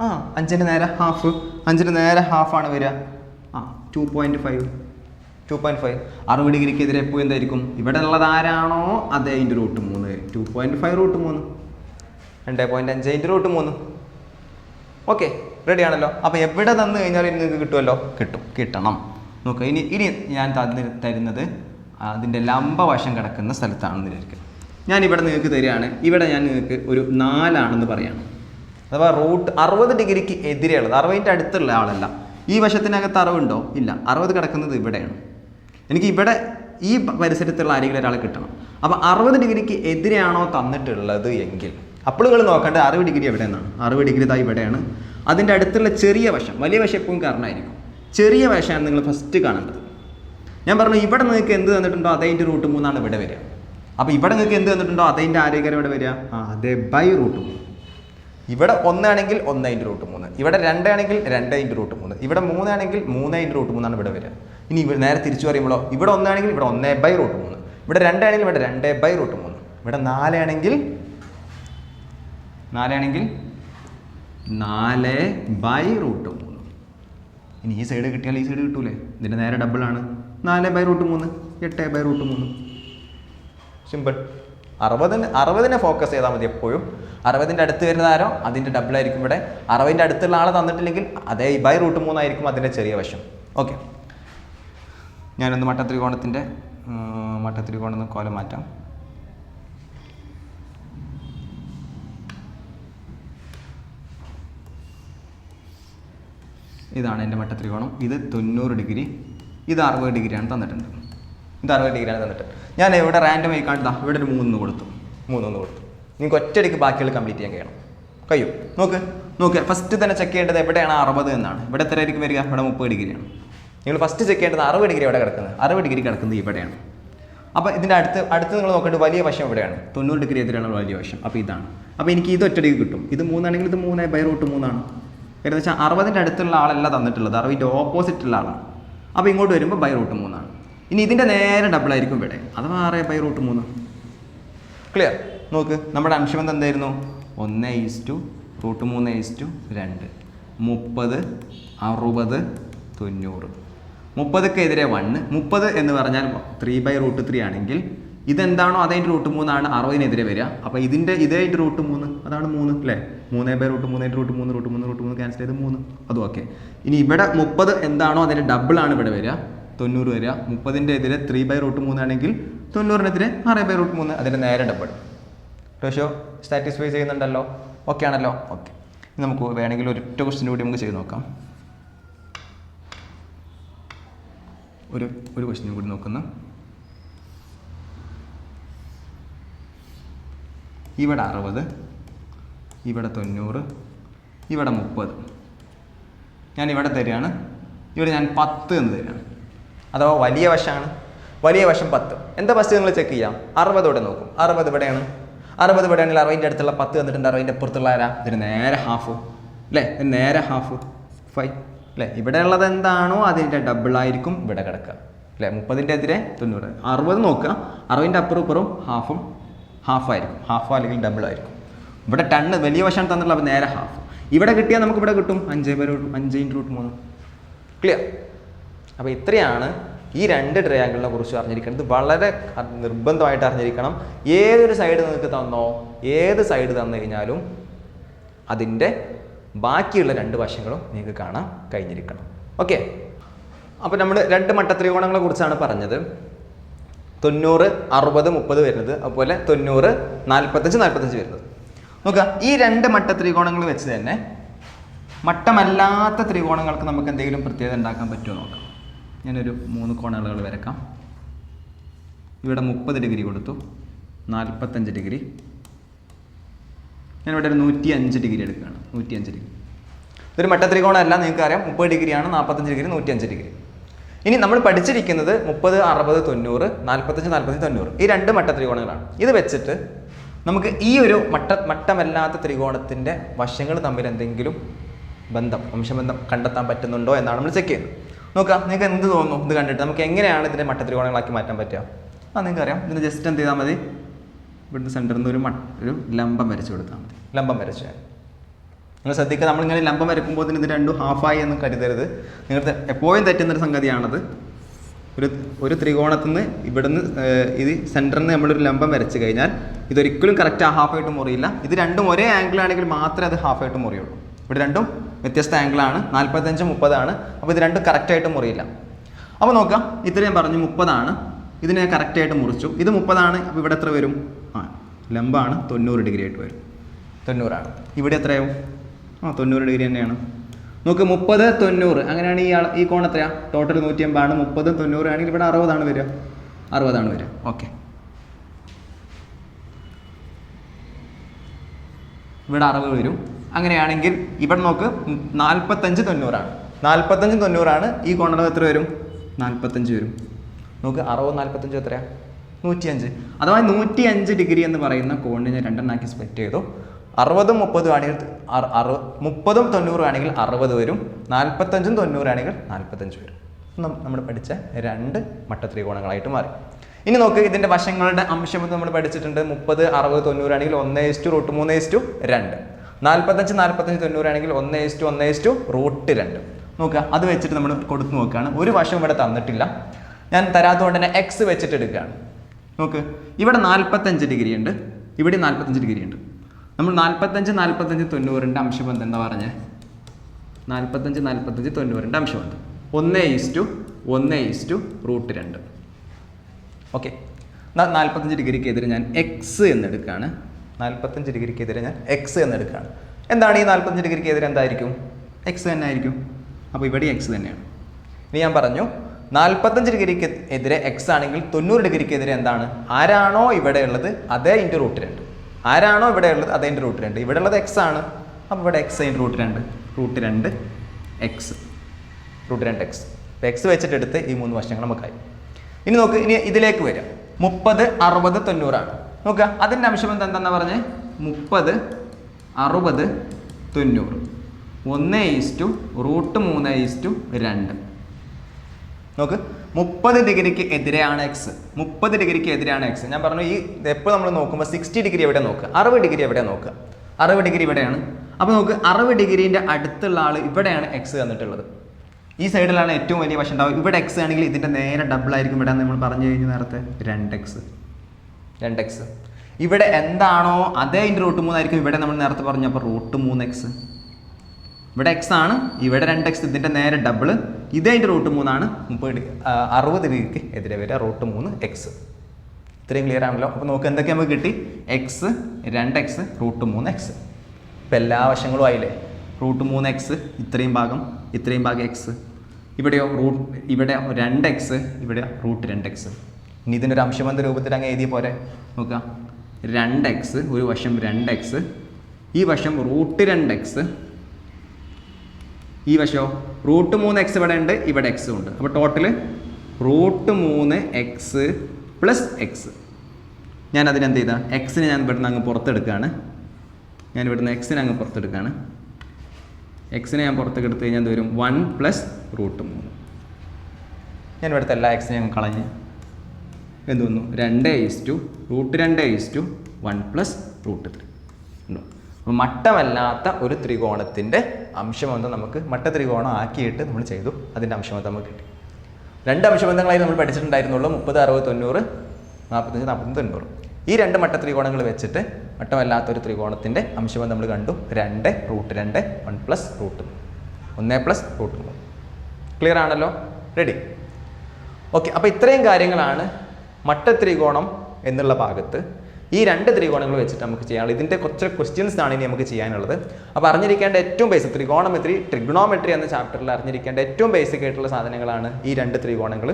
ആ അഞ്ചിന്റെ നേരെ ഹാഫ് അഞ്ചിന്റെ നേരെ ഹാഫാണ് വരിക. ആ two point five two point five അറുപത് ഡിഗ്രിക്ക് എതിരെ എപ്പോൾ എന്തായിരിക്കും? ഇവിടെ ഉള്ളത് ആരാണോ? അത് അതിന്റെ റൂട്ട് മൂന്ന്. ടു പോയിന്റ് ഫൈവ് റൂട്ട് മൂന്ന്. രണ്ട് പോയിന്റ് അഞ്ച് അതിന്റെ റൂട്ട് മൂന്ന്. ഓക്കെ റെഡി ആണല്ലോ. അപ്പോൾ എവിടെ തന്നു കഴിഞ്ഞാൽ ഇനി നിങ്ങൾക്ക് കിട്ടുമല്ലോ? കിട്ടും. കിട്ടണം. നോക്കുക ഇനി ഇനി ഞാൻ തരുന്നത് അതിന്റെ ലംബവശം കിടക്കുന്ന സ്ഥലത്താണെന്ന് വിചാരിക്കുക. ഞാൻ ഇവിടെ നിങ്ങൾക്ക് തരികയാണ്. ഇവിടെ ഞാൻ നിങ്ങൾക്ക് ഒരു നാലാണെന്ന് പറയാണ്. അഥവാ റൂട്ട് അറുപത് ഡിഗ്രിക്ക് എതിരെയുള്ളത് അറുപതിന്റെ അടുത്തുള്ള ആളല്ല. ഈ വശത്തിനകത്ത് അറുപുണ്ടോ ഇല്ല. അറുപത് കിടക്കുന്നത് ഇവിടെയാണ്. എനിക്ക് ഇവിടെ ഈ പരിസരത്തുള്ള ആരെങ്കിലും ഒരാളെ കിട്ടണം. അപ്പോൾ അറുപത് ഡിഗ്രിക്ക് എതിരെയാണോ തന്നിട്ടുള്ളത് എങ്കിൽ അപ്പോൾ നിങ്ങൾ നോക്കേണ്ടത് അറുപത് ഡിഗ്രി എവിടെ നിന്നാണ്? അറുപത് ഡിഗ്രി താ ഇവിടെയാണ്. അതിന്റെ അടുത്തുള്ള ചെറിയ വശം വലിയ വശം എപ്പോഴും കാരണമായിരിക്കും. ചെറിയ വശമാണ് നിങ്ങൾ ഫസ്റ്റ് കാണേണ്ടത്. ഞാൻ പറഞ്ഞു ഇവിടെ നിങ്ങൾക്ക് എന്ത് തന്നിട്ടുണ്ടോ അതേ റൂട്ട് മൂന്നാണ് ഇവിടെ വരിക. അപ്പോൾ ഇവിടെ നിങ്ങൾക്ക് എന്ത് തന്നിട്ടുണ്ടോ അതേന്റെ ആരോഗ്യം ഇവിടെ വരിക? ആ അതെ ബൈ റൂട്ട് മൂന്ന്. ഇവിടെ ഒന്നാണെങ്കിൽ ഒന്നതിന്റെ റൂട്ട് മൂന്ന്. ഇവിടെ രണ്ടാണെങ്കിൽ രണ്ടതിന്റെ റൂട്ട് മൂന്ന്. ഇവിടെ മൂന്നാണെങ്കിൽ മൂന്നതിന്റെ റൂട്ട് മൂന്നാണ് ഇവിടെ വരിക. ഇനി ഇവിടെ നേരെ തിരിച്ചു പറയുമ്പോഴോ ഇവിടെ ഒന്നാണെങ്കിൽ ഇവിടെ ഒന്നേ ബൈ റൂട്ട് മൂന്ന്. ഇവിടെ രണ്ടാണെങ്കിൽ ഇവിടെ രണ്ടേ ബൈ റൂട്ട് മൂന്ന്. ഇവിടെ നാലാണെങ്കിൽ നാലാണെങ്കിൽ നാല് ബൈ റൂട്ട് മൂന്ന്. ഇനി ഈ സൈഡ് കിട്ടിയാൽ ഈ സൈഡ് കിട്ടൂലേ? ഇതിന്റെ നേരെ ഡബിളാണ് നാല് ബൈ റൂട്ട് മൂന്ന് എട്ട് ബൈ റൂട്ട് മൂന്ന്. സിമ്പിൾ അറുപതിന് അറുപതിനെ ഫോക്കസ് ചെയ്താൽ മതി എപ്പോഴും. അറുപതിന്റെ അടുത്ത് വരുന്ന ആരോ? അതിന്റെ ഡബിൾ ആയിരിക്കും ഇവിടെ. അറുപതിന്റെ അടുത്തുള്ള ആളെ തന്നിട്ടില്ലെങ്കിൽ അതേ ബൈ റൂട്ട് മൂന്നായിരിക്കും അതിന്റെ ചെറിയ വശം. ഓക്കെ ഞാനൊന്ന് മട്ടത്രികോണത്തിന്റെ മട്ടത്രികോണം ഒന്ന് കോലം മാറ്റാം. ഇതാണ് എന്റെ മട്ടത്രികോണം. ഇത് തൊണ്ണൂറ് ഡിഗ്രി ഇത് അറുപത് ഡിഗ്രിയാണ് തന്നിട്ടുണ്ട്. ഇത് അറുപത് ഡിഗ്രിയാണ് തന്നിട്ടുണ്ട്. ഞാൻ ഇവിടെ റാൻഡം ആയി ഇവിടെ ഒരു മൂന്ന് കൊടുത്തു. മൂന്നൊന്ന് കൊടുത്തു. നിങ്ങൾക്ക് ഒറ്റയടിക്ക് ബാക്കിയുള്ള കംപ്ലീറ്റ് ചെയ്യാൻ കഴിയണം. കഴിയും. നോക്ക് നോക്ക്. ഫസ്റ്റ് തന്നെ ചെക്ക് ചെയ്യേണ്ടത് എവിടെയാണ് അറുപത് എന്നാണ്. ഇവിടെ എത്ര ആയിരിക്കും വരിക? ഇവിടെ മുപ്പത് ഡിഗ്രിയാണ്. നിങ്ങൾ ഫസ്റ്റ് ചെക്ക് ചെയ്യേണ്ടത് അറുപത് ഡിഗ്രി എവിടെ കിടക്കുന്നത്? അറുപത് ഡിഗ്രി കിടക്കുന്നത് ഇവിടെയാണ്. അപ്പോൾ ഇതിന്റെ അടുത്ത് അടുത്ത് നിങ്ങൾ നോക്കേണ്ടത് വലിയ വശം എവിടെയാണ് തൊണ്ണൂറ് ഡിഗ്രി എതിരാണ് വലിയ വശം. അപ്പോൾ ഇതാണ്. അപ്പോൾ എനിക്ക് ഇത് ഒറ്റടിക്ക് കിട്ടും. ഇത് മൂന്നാണെങ്കിൽ ഇത് മൂന്ന് ബൈ റൂട്ട് മൂന്നാണ്. ഏകദേശം അറുപതിന്റെ അടുത്തുള്ള ആളല്ല തന്നിട്ടുള്ളത്. അറുപതിന്റെ ഓപ്പോസിറ്റുള്ള ആളാണ്. അപ്പോൾ ഇങ്ങോട്ട് വരുമ്പോൾ ബൈ റൂട്ട് മൂന്നാണ്. ഇനി ഇതിന്റെ നേരെ ഡബിൾ ആയിരിക്കും ഇവിടെ. അഥവാ ആറ് ബൈ റൂട്ട് മൂന്ന്. ക്ലിയർ നോക്ക് നമ്മുടെ അംശബന്ധം എന്തായിരുന്നു? ഒന്ന് ഈസ് ടു റൂട്ട് മൂന്ന് ഈസ് ടു രണ്ട്. മുപ്പത് അറുപത് തൊണ്ണൂറ്. മുപ്പതൊക്കെ എതിരെ വണ്ണ്. മുപ്പത് എന്ന് പറഞ്ഞാൽ ത്രീ ബൈ റൂട്ട് ത്രീ ആണെങ്കിൽ ഇതെന്താണോ അതതിന്റെ റൂട്ട് മൂന്നാണ് അറുപതിനെതിരെ വരിക. അപ്പോൾ ഇതിന്റെ ഇതേ റൂട്ട് മൂന്ന് അതാണ് മൂന്ന് അല്ലേ? മൂന്ന് ബൈ റൂട്ട് മൂന്ന് റൂട്ട് മൂന്ന് റൂട്ട് മൂന്ന് റൂട്ട് മൂന്ന് ക്യാൻസൽ ചെയ്ത് മൂന്ന്. അതും ഓക്കെ ഇനി ഇവിടെ മുപ്പത് എന്താണോ അതിന്റെ ഡബിൾ ആണ് ഇവിടെ വരിക. തൊണ്ണൂറ് വരിക. മുപ്പതിന്റെ എതിരെ ത്രീ ബൈ റൂട്ട് മൂന്നാണെങ്കിൽ തൊണ്ണൂറിനെതിരെ ആറ് ബൈ റൂട്ട് മൂന്ന് അതിന്റെ നേരെ ഡബിൾ റേഷ്യോ സാറ്റിസ്ഫൈ ചെയ്യുന്നുണ്ടല്ലോ? ഓക്കെ ആണല്ലോ? ഓക്കെ നമുക്ക് വേണമെങ്കിൽ ഒരൊറ്റ ക്വസ്റ്റിന്റെ കൂടി നമുക്ക് ചെയ്ത് നോക്കാം. ഒരു ഒരു ക്വസ്റ്റിനും കൂടി നോക്കുന്നു. ഇവിടെ അറുപത് ഇവിടെ തൊണ്ണൂറ് ഇവിടെ മുപ്പത്. ഞാൻ ഇവിടെ തരികയാണ്. ഇവിടെ ഞാൻ പത്ത് എന്ന് തരികയാണ്. അഥവാ വലിയ വശമാണ്. വലിയ വശം പത്ത്. എന്താ ഫസ്റ്റ് നിങ്ങൾ ചെക്ക് ചെയ്യാം അറുപത് ഇവിടെ നോക്കും. അറുപത് ഇവിടെയാണ്. അറുപത് ഇവിടെയാണെങ്കിൽ അറുപതിന്റെ അടുത്തുള്ള പത്ത് തന്നിട്ടുണ്ട് അറുപതിന്റെ അപ്പുറത്തുള്ള ആരാ? ഇതിന് നേരെ ഹാഫ് അല്ലേ? ഇതിന് നേരെ ഹാഫ് ഫൈവ് അല്ലേ? ഇവിടെ ഉള്ളത് എന്താണോ അതിന്റെ ഡബിളായിരിക്കും ഇവിടെ കിടക്കുക. അല്ലേ? മുപ്പതിന്റെ എതിരെ തൊണ്ണൂറ്. അറുപത് നോക്കുക. അറുപതിന്റെ അപ്പുറം ഇപ്പുറം ഹാഫും ഹാഫ് ആയിരിക്കും ഹാഫ് അല്ലെങ്കിൽ ഡബിൾ ആയിരിക്കും ഇവിടെ ടണ്ണ് വലിയ വശമാണ് തന്നിട്ടുള്ള അപ്പോൾ നേരെ ഹാഫ് ഇവിടെ കിട്ടിയാൽ നമുക്ക് ഇവിടെ കിട്ടും. അഞ്ച് പേര് അഞ്ച് ഇന്റു റൂട്ട് മൂന്ന്. ക്ലിയർ അപ്പോൾ ഇത്രയാണ് ഈ രണ്ട് ട്രയാങ്കിളിനെ കുറിച്ച് അറിഞ്ഞിരിക്കുന്നത് വളരെ നിർബന്ധമായിട്ട് അറിഞ്ഞിരിക്കണം. ഏതൊരു സൈഡ് നിങ്ങൾക്ക് തന്നോ ഏത് സൈഡ് തന്നു കഴിഞ്ഞാലും അതിന്റെ ബാക്കിയുള്ള രണ്ട് വശങ്ങളും നിങ്ങൾക്ക് കാണാൻ കഴിഞ്ഞിരിക്കണം. ഓക്കെ അപ്പോൾ നമ്മൾ രണ്ട് മട്ട ത്രികോണങ്ങളെ കുറിച്ചാണ് പറഞ്ഞത്. തൊണ്ണൂറ് അറുപത് മുപ്പത് വരുന്നത്. അതുപോലെ തൊണ്ണൂറ് നാൽപ്പത്തഞ്ച് നാൽപ്പത്തഞ്ച് വരുന്നത്. നോക്കുക ഈ രണ്ട് മട്ട ത്രികോണങ്ങൾ വെച്ച് തന്നെ മട്ടമല്ലാത്ത ത്രികോണങ്ങൾക്ക് നമുക്ക് എന്തെങ്കിലും പ്രത്യേകത ഉണ്ടാക്കാൻ പറ്റുമോ നോക്കാം. ഞാനൊരു മൂന്ന് കോണുകൾ വരക്കാം. ഇവിടെ മുപ്പത് ഡിഗ്രി കൊടുത്തു. നാൽപ്പത്തഞ്ച് ഡിഗ്രി. ഞാനിവിടെ ഒരു നൂറ്റി അഞ്ച് ഡിഗ്രി എടുക്കുകയാണ്. നൂറ്റി അഞ്ച് ഡിഗ്രി. ഇതൊരു മട്ട ത്രികോണമല്ല നിങ്ങൾക്ക് അറിയാം മുപ്പത് ഡിഗ്രിയാണ് നാൽപ്പത്തഞ്ച് ഡിഗ്രി നൂറ്റി അഞ്ച് ഡിഗ്രി. ഇനി നമ്മൾ പഠിച്ചിരിക്കുന്നത് മുപ്പത് അറുപത് തൊണ്ണൂറ് നാൽപ്പത്തഞ്ച് നാൽപ്പത്തഞ്ച് തൊണ്ണൂറ്. ഈ രണ്ട് മട്ട ത്രികോണങ്ങളാണ്. ഇത് വെച്ചിട്ട് നമുക്ക് ഈ ഒരു മട്ട മട്ടമല്ലാത്ത ത്രികോണത്തിന്റെ വശങ്ങൾ തമ്മിൽ എന്തെങ്കിലും ബന്ധം വംശബന്ധം കണ്ടെത്താൻ പറ്റുന്നുണ്ടോ എന്നാണ് നമ്മൾ ചെക്ക് ചെയ്യുന്നത്. നോക്കാം നിങ്ങൾക്ക് എന്ത് തോന്നുന്നു? ഇത് കണ്ടിട്ട് നമുക്ക് എങ്ങനെയാണ് ഇതിന്റെ മട്ട ത്രികോണങ്ങളാക്കി മാറ്റാൻ പറ്റുക? ആ നിങ്ങൾക്ക് അറിയാം ഇതിന് ജസ്റ്റ് എന്ത് ചെയ്താൽ മതി? ഇവിടുന്ന് സെന്ററിൽ നിന്ന് ഒരു മട്ട ഒരു ലംബം വരച്ചു കൊടുത്താൽ മതി. ലംബം വരച്ചു. നിങ്ങൾ ശ്രദ്ധിക്കുക നമ്മളിങ്ങനെ ലംബം വരക്കുമ്പോൾ ഇത് രണ്ടും ഹാഫായി എന്ന് കരുതരുത്. നിങ്ങൾക്ക് എപ്പോഴും തെറ്റുന്നൊരു സംഗതിയാണത്. ഒരു ഒരു ത്രികോണത്തിൽ നിന്ന് ഇവിടുന്ന് ഇത് സെന്ററിൽ നിന്ന് നമ്മളൊരു ലംബം വരച്ച് കഴിഞ്ഞാൽ ഇതൊരിക്കലും കറക്റ്റ് ഹാഫായിട്ട് മുറിയില്ല. ഇത് രണ്ടും ഒരേ ആംഗിൾ ആണെങ്കിൽ മാത്രമേ അത് ഹാഫായിട്ട് മുറിയുള്ളൂ. ഇവിടെ രണ്ടും വ്യത്യസ്ത ആംഗിളാണ് നാൽപ്പത്തഞ്ച് മുപ്പതാണ്. അപ്പോൾ ഇത് രണ്ടും കറക്റ്റായിട്ട് മുറിയില്ല. അപ്പോൾ നോക്കാം ഇത്ര ഞാൻ പറഞ്ഞു മുപ്പതാണ്. ഇതിനെ കറക്റ്റായിട്ട് മുറിച്ചു. ഇത് മുപ്പതാണ് അപ്പോൾ ഇവിടെ എത്ര വരും? ആ ലംബാണ് തൊണ്ണൂറ് ഡിഗ്രി ആയിട്ട് വരും. തൊണ്ണൂറാണ്. ഇവിടെ എത്രയാവും? ആ തൊണ്ണൂറ് ഡിഗ്രി തന്നെയാണ്. നോക്ക് മുപ്പത് തൊണ്ണൂറ്. അങ്ങനെയാണ് ഈ ഈ കോൺ ടോട്ടൽ നൂറ്റി അമ്പതാണ് മുപ്പതും തൊണ്ണൂറ് ആണെങ്കിൽ ഇവിടെ അറുപതാണ് വരിക. അറുപതാണ് വരിക. ഓക്കെ. ഇവിടെ അറുപത് വരും. അങ്ങനെയാണെങ്കിൽ ഇവിടെ നോക്ക് നാൽപ്പത്തഞ്ച് തൊണ്ണൂറാണ്. നാൽപ്പത്തഞ്ച് തൊണ്ണൂറാണ്. ഈ കോണളവ് എത്ര വരും? നാൽപ്പത്തഞ്ച് വരും. നോക്ക് അറുപത് നാൽപ്പത്തഞ്ച് എത്രയാണ് നൂറ്റിയഞ്ച്. അഥവാ നൂറ്റി അഞ്ച് ഡിഗ്രി എന്ന് പറയുന്ന കോണിനെ രണ്ടെണ്ണാക്കി സ്പ്ലിറ്റ് ചെയ്തു. അറുപതും മുപ്പതും ആണെങ്കിൽ അറു- മുപ്പതും തൊണ്ണൂറും ആണെങ്കിൽ അറുപത് വരും. നാൽപ്പത്തഞ്ചും തൊണ്ണൂറാണെങ്കിൽ നാൽപ്പത്തഞ്ച് വരും. നമ്മൾ പഠിച്ച രണ്ട് മട്ട ത്രികോണങ്ങളായിട്ട് മാറി. ഇനി നോക്ക് ഇതിന്റെ വശങ്ങളുടെ അംശം നമ്മൾ പഠിച്ചിട്ടുണ്ട്. മുപ്പത് അറുപത് തൊണ്ണൂറാണെങ്കിൽ ഒന്ന് ഇസ്റ്റു റൂട്ട് മൂന്ന് ഇസ്റ്റു രണ്ട്. നാൽപ്പത്തഞ്ച് നാൽപ്പത്തഞ്ച് തൊണ്ണൂറാണെങ്കിൽ ഒന്ന് ഇസ്റ്റു ഒന്ന് ഇസ്റ്റു റൂട്ട് രണ്ട്. നോക്കുക അത് വെച്ചിട്ട് നമ്മൾ കൊടുത്തു നോക്കുകയാണ്. ഒരു വശം ഇവിടെ തന്നിട്ടില്ല. ഞാൻ തരാത്തതുകൊണ്ട് തന്നെ എക്സ് വെച്ചിട്ട് എടുക്കുകയാണ്. നോക്ക് ഇവിടെ നാൽപ്പത്തഞ്ച് ഡിഗ്രി ഉണ്ട്. ഇവിടെ നാൽപ്പത്തഞ്ച് ഡിഗ്രി ഉണ്ട്. നമ്മൾ നാൽപ്പത്തഞ്ച് നാൽപ്പത്തഞ്ച് തൊണ്ണൂറിന്റെ അംശബന്ധം എന്താ പറഞ്ഞത് നാൽപ്പത്തഞ്ച് നാൽപ്പത്തഞ്ച് തൊണ്ണൂറിന്റെ അംശബന്ധം. ഒന്ന് ഈസ്റ്റു ഒന്ന് ഈസ്റ്റു റൂട്ട് രണ്ട്. ഓക്കെ. നാൽപ്പത്തഞ്ച് ഡിഗ്രിക്കെതിരെ ഞാൻ എക്സ് എന്നെടുക്കുകയാണ് നാൽപ്പത്തഞ്ച് ഡിഗ്രിക്കെതിരെ ഞാൻ എക്സ് എന്നെടുക്കുകയാണ് എന്താണ് ഈ നാൽപ്പത്തഞ്ച് ഡിഗ്രിക്കെതിരെ എന്തായിരിക്കും? എക്സ് തന്നെ ആയിരിക്കും അപ്പോൾ ഇവിടെ എക്സ് തന്നെയാണ്. ഇനി ഞാൻ പറഞ്ഞു നാൽപ്പത്തഞ്ച് ഡിഗ്രിക്ക് എതിരെ എക്സ് ആണെങ്കിൽ തൊണ്ണൂറ് ഡിഗ്രിക്കെതിരെ എന്താണ്? ആരാണോ ഇവിടെ ഉള്ളത് അതേ ഇന്റു റൂട്ട് രണ്ട്. ആരാണോ ഇവിടെ ഉള്ളത് അതിന്റെ റൂട്ട് രണ്ട്. ഇവിടെ ഉള്ളത് എക്സ് ആണ്. അപ്പോൾ ഇവിടെ എക്സ് അതിന്റെ റൂട്ട് രണ്ട്. റൂട്ട് രണ്ട് എക്സ് റൂട്ട് രണ്ട് എക്സ് അപ്പോൾ എക്സ് വെച്ചിട്ടെടുത്ത് ഈ മൂന്ന് വശങ്ങൾ നമുക്കായി. ഇനി നോക്ക് ഇനി ഇതിലേക്ക് വരാം മുപ്പത് അറുപത് തൊണ്ണൂറാണ്. നോക്കുക അതിന്റെ അംശബന്ധം എന്താണെന്ന് പറഞ്ഞേ? മുപ്പത് അറുപത് തൊണ്ണൂറ്. ഒന്ന് ഈസ്റ്റു റൂട്ട് മൂന്ന് ഈസ്റ്റു രണ്ട്. നോക്ക് മുപ്പത് ഡിഗ്രിക്ക് എതിരെയാണ് എക്സ് മുപ്പത് ഡിഗ്രിക്ക് എതിരെയാണ് എക്സ് ഞാൻ പറഞ്ഞു ഈ എപ്പോൾ നമ്മൾ നോക്കുമ്പോൾ സിക്സ്റ്റി ഡിഗ്രി എവിടെ നോക്കുക? അറുപത് ഡിഗ്രി എവിടെ നോക്കുക? അറുപത് ഡിഗ്രി ഇവിടെയാണ്. അപ്പോൾ നോക്ക് അറുപത് ഡിഗ്രീന്റെ അടുത്തുള്ള ആൾ ഇവിടെയാണ് എക്സ് തന്നിട്ടുള്ളത്. ഈ സൈഡിലാണ് ഏറ്റവും വലിയ വശം ഉണ്ടാവുക. ഇവിടെ എക്സ് ആണെങ്കിൽ ഇതിന്റെ നേരെ ഡബിൾ ആയിരിക്കും ഇവിടെ നമ്മൾ പറഞ്ഞു കഴിഞ്ഞ നേരത്തെ. രണ്ട് എക്സ് രണ്ട് എക്സ് ഇവിടെ എന്താണോ അതേ അതിന്റെ റൂട്ട് മൂന്നായിരിക്കും ഇവിടെ നമ്മൾ നേരത്തെ പറഞ്ഞു അപ്പോൾ റൂട്ട് മൂന്ന് എക്സ് ഇവിടെ എക്സ് ആണ് ഇവിടെ രണ്ട് എക്സ് ഇതിന്റെ നേരെ ഡബിൾ ഇതേ അതിന്റെ റൂട്ട് മൂന്നാണ്. മുപ്പത് അറുപത് ഡിഗ്രിക്ക് എതിരെ വരിക റൂട്ട് മൂന്ന് എക്സ് ഇത്രയും ക്ലിയർ ആണല്ലോ. അപ്പോൾ നോക്ക് എന്തൊക്കെ നമുക്ക് കിട്ടി? എക്സ് രണ്ട് എക്സ് റൂട്ട് മൂന്ന് എക്സ് ഇപ്പം എല്ലാ വശങ്ങളും ആയില്ലേ? റൂട്ട് മൂന്ന് എക്സ് ഇത്രയും ഭാഗം ഇത്രയും ഭാഗം എക്സ് ഇവിടെയോ റൂട്ട് ഇവിടെ രണ്ട് എക്സ് ഇവിടെ റൂട്ട് രണ്ട് എക്സ് ഇനി ഇതിന്റെ ഒരു അംശബന്ധ രൂപത്തിൽ അങ്ങ് എഴുതിയ പോലെ നോക്കുക രണ്ട് എക്സ് ഒരു വശം രണ്ട് എക്സ് ഈ വശം റൂട്ട് രണ്ട് എക്സ് ഈ വശമോ റൂട്ട് മൂന്ന് എക്സ് ഇവിടെ ഉണ്ട് ഇവിടെ എക്സും ഉണ്ട്. അപ്പോൾ ടോട്ടൽ റൂട്ട് മൂന്ന് എക്സ് പ്ലസ് എക്സ് ഞാൻ അതിനെന്ത് ചെയ്താൽ എക്സിനെ ഞാൻ ഇവിടുന്ന് അങ്ങ് പുറത്തെടുക്കുകയാണ് ഞാൻ ഇവിടുന്ന് എക്സിനെ അങ്ങ് പുറത്തെടുക്കുകയാണ് എക്സിനെ ഞാൻ പുറത്തേക്ക് എടുത്തു കഴിഞ്ഞാൽ എന്ത് വരും? വൺ പ്ലസ് റൂട്ട് മൂന്ന്. ഞാൻ ഇവിടുത്തെ എല്ലാ എക്സിനെയും അങ്ങ് കളഞ്ഞ് എന്ത് വന്നു? രണ്ട് ഈസ് ടു റൂട്ട് രണ്ട് is to one plus root three ഉണ്ടോ? മട്ടമല്ലാത്ത ഒരു ത്രികോണത്തിന്റെ അംശബന്ധം നമുക്ക് മട്ട ത്രികോണം ആക്കിയിട്ട് നമ്മൾ ചെയ്തു. അതിന്റെ അംശബന്ധം നമുക്ക് കിട്ടി. രണ്ട് അംശബന്ധങ്ങളായി നമ്മൾ പഠിച്ചിട്ടുണ്ടായിരുന്നുള്ളൂ. മുപ്പത് അറുപത് തൊണ്ണൂറ് നാൽപ്പത്തഞ്ച് നാൽപ്പത്തി തൊണ്ണൂറ്. ഈ രണ്ട് മട്ട ത്രികോണങ്ങൾ വെച്ചിട്ട് മട്ടമല്ലാത്ത ഒരു ത്രികോണത്തിന്റെ അംശബന്ധം നമ്മൾ കണ്ടു. രണ്ട് റൂട്ട് രണ്ട് വൺ പ്ലസ് റൂട്ട് ഒന്ന് പ്ലസ് റൂട്ട് മൂന്ന്. ക്ലിയർ ആണല്ലോ? റെഡി. ഓക്കെ അപ്പോൾ ഇത്രയും കാര്യങ്ങളാണ് മട്ട ത്രികോണം എന്നുള്ള ഭാഗത്ത് ഈ രണ്ട് ത്രികോണങ്ങൾ വെച്ചിട്ട് നമുക്ക് ചെയ്യാനുള്ളത്. ഇതിന്റെ കുറച്ച് ക്വസ്റ്റ്യൻസ് ആണ് ഇനി നമുക്ക് ചെയ്യാനുള്ളത്. അപ്പോൾ അറിഞ്ഞിരിക്കേണ്ട ഏറ്റവും ബേസിക് ത്രികോണമെത്രി ട്രിഗ്നോമെട്രി എന്ന ചാപ്റ്ററിൽ അറിഞ്ഞിരിക്കേണ്ട ഏറ്റവും ബേസിക് ആയിട്ടുള്ള സാധനങ്ങളാണ് ഈ രണ്ട് ത്രികോണങ്ങൾ.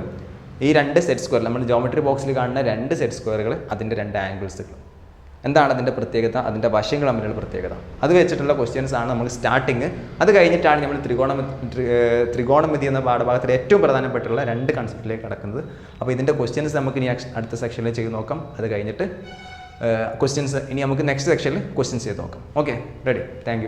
ഈ രണ്ട് സെറ്റ് സ്ക്വയർ നമ്മൾ ജോമെട്രി ബോക്സിൽ കാണുന്ന രണ്ട് സെറ്റ് സ്ക്വയറുകൾ അതിന്റെ രണ്ട് ആംഗിൾസുകൾ എന്താണ് അതിന്റെ പ്രത്യേകത? അതിന്റെ വശങ്ങൾ തമ്മിലുള്ള പ്രത്യേകത. അത് വെച്ചിട്ടുള്ള ക്വസ്റ്റ്യൻസ് ആണ് നമ്മൾ സ്റ്റാർട്ടിങ് അത് കഴിഞ്ഞിട്ടാണ് നമ്മൾ ത്രികോണ ത്രികോണമിതി എന്ന പാഠഭാഗത്തിലെ ഏറ്റവും പ്രധാനപ്പെട്ടുള്ള രണ്ട് കൺസെപ്റ്റിലേക്ക് കടക്കുന്നത്. അപ്പോൾ ഇതിന്റെ ക്വസ്റ്റ്യൻസ് നമുക്ക് ഇനി അടുത്ത സെക്ഷനിൽ ചെയ്ത് നോക്കാം. അത് കഴിഞ്ഞിട്ട് ക്വസ്റ്റ്യൻസ് ഇനി നമുക്ക് നെക്സ്റ്റ് സെക്ഷനിൽ ക്വസ്റ്റ്യൻസ് ചെയ്ത് നോക്കാം. Okay ready thank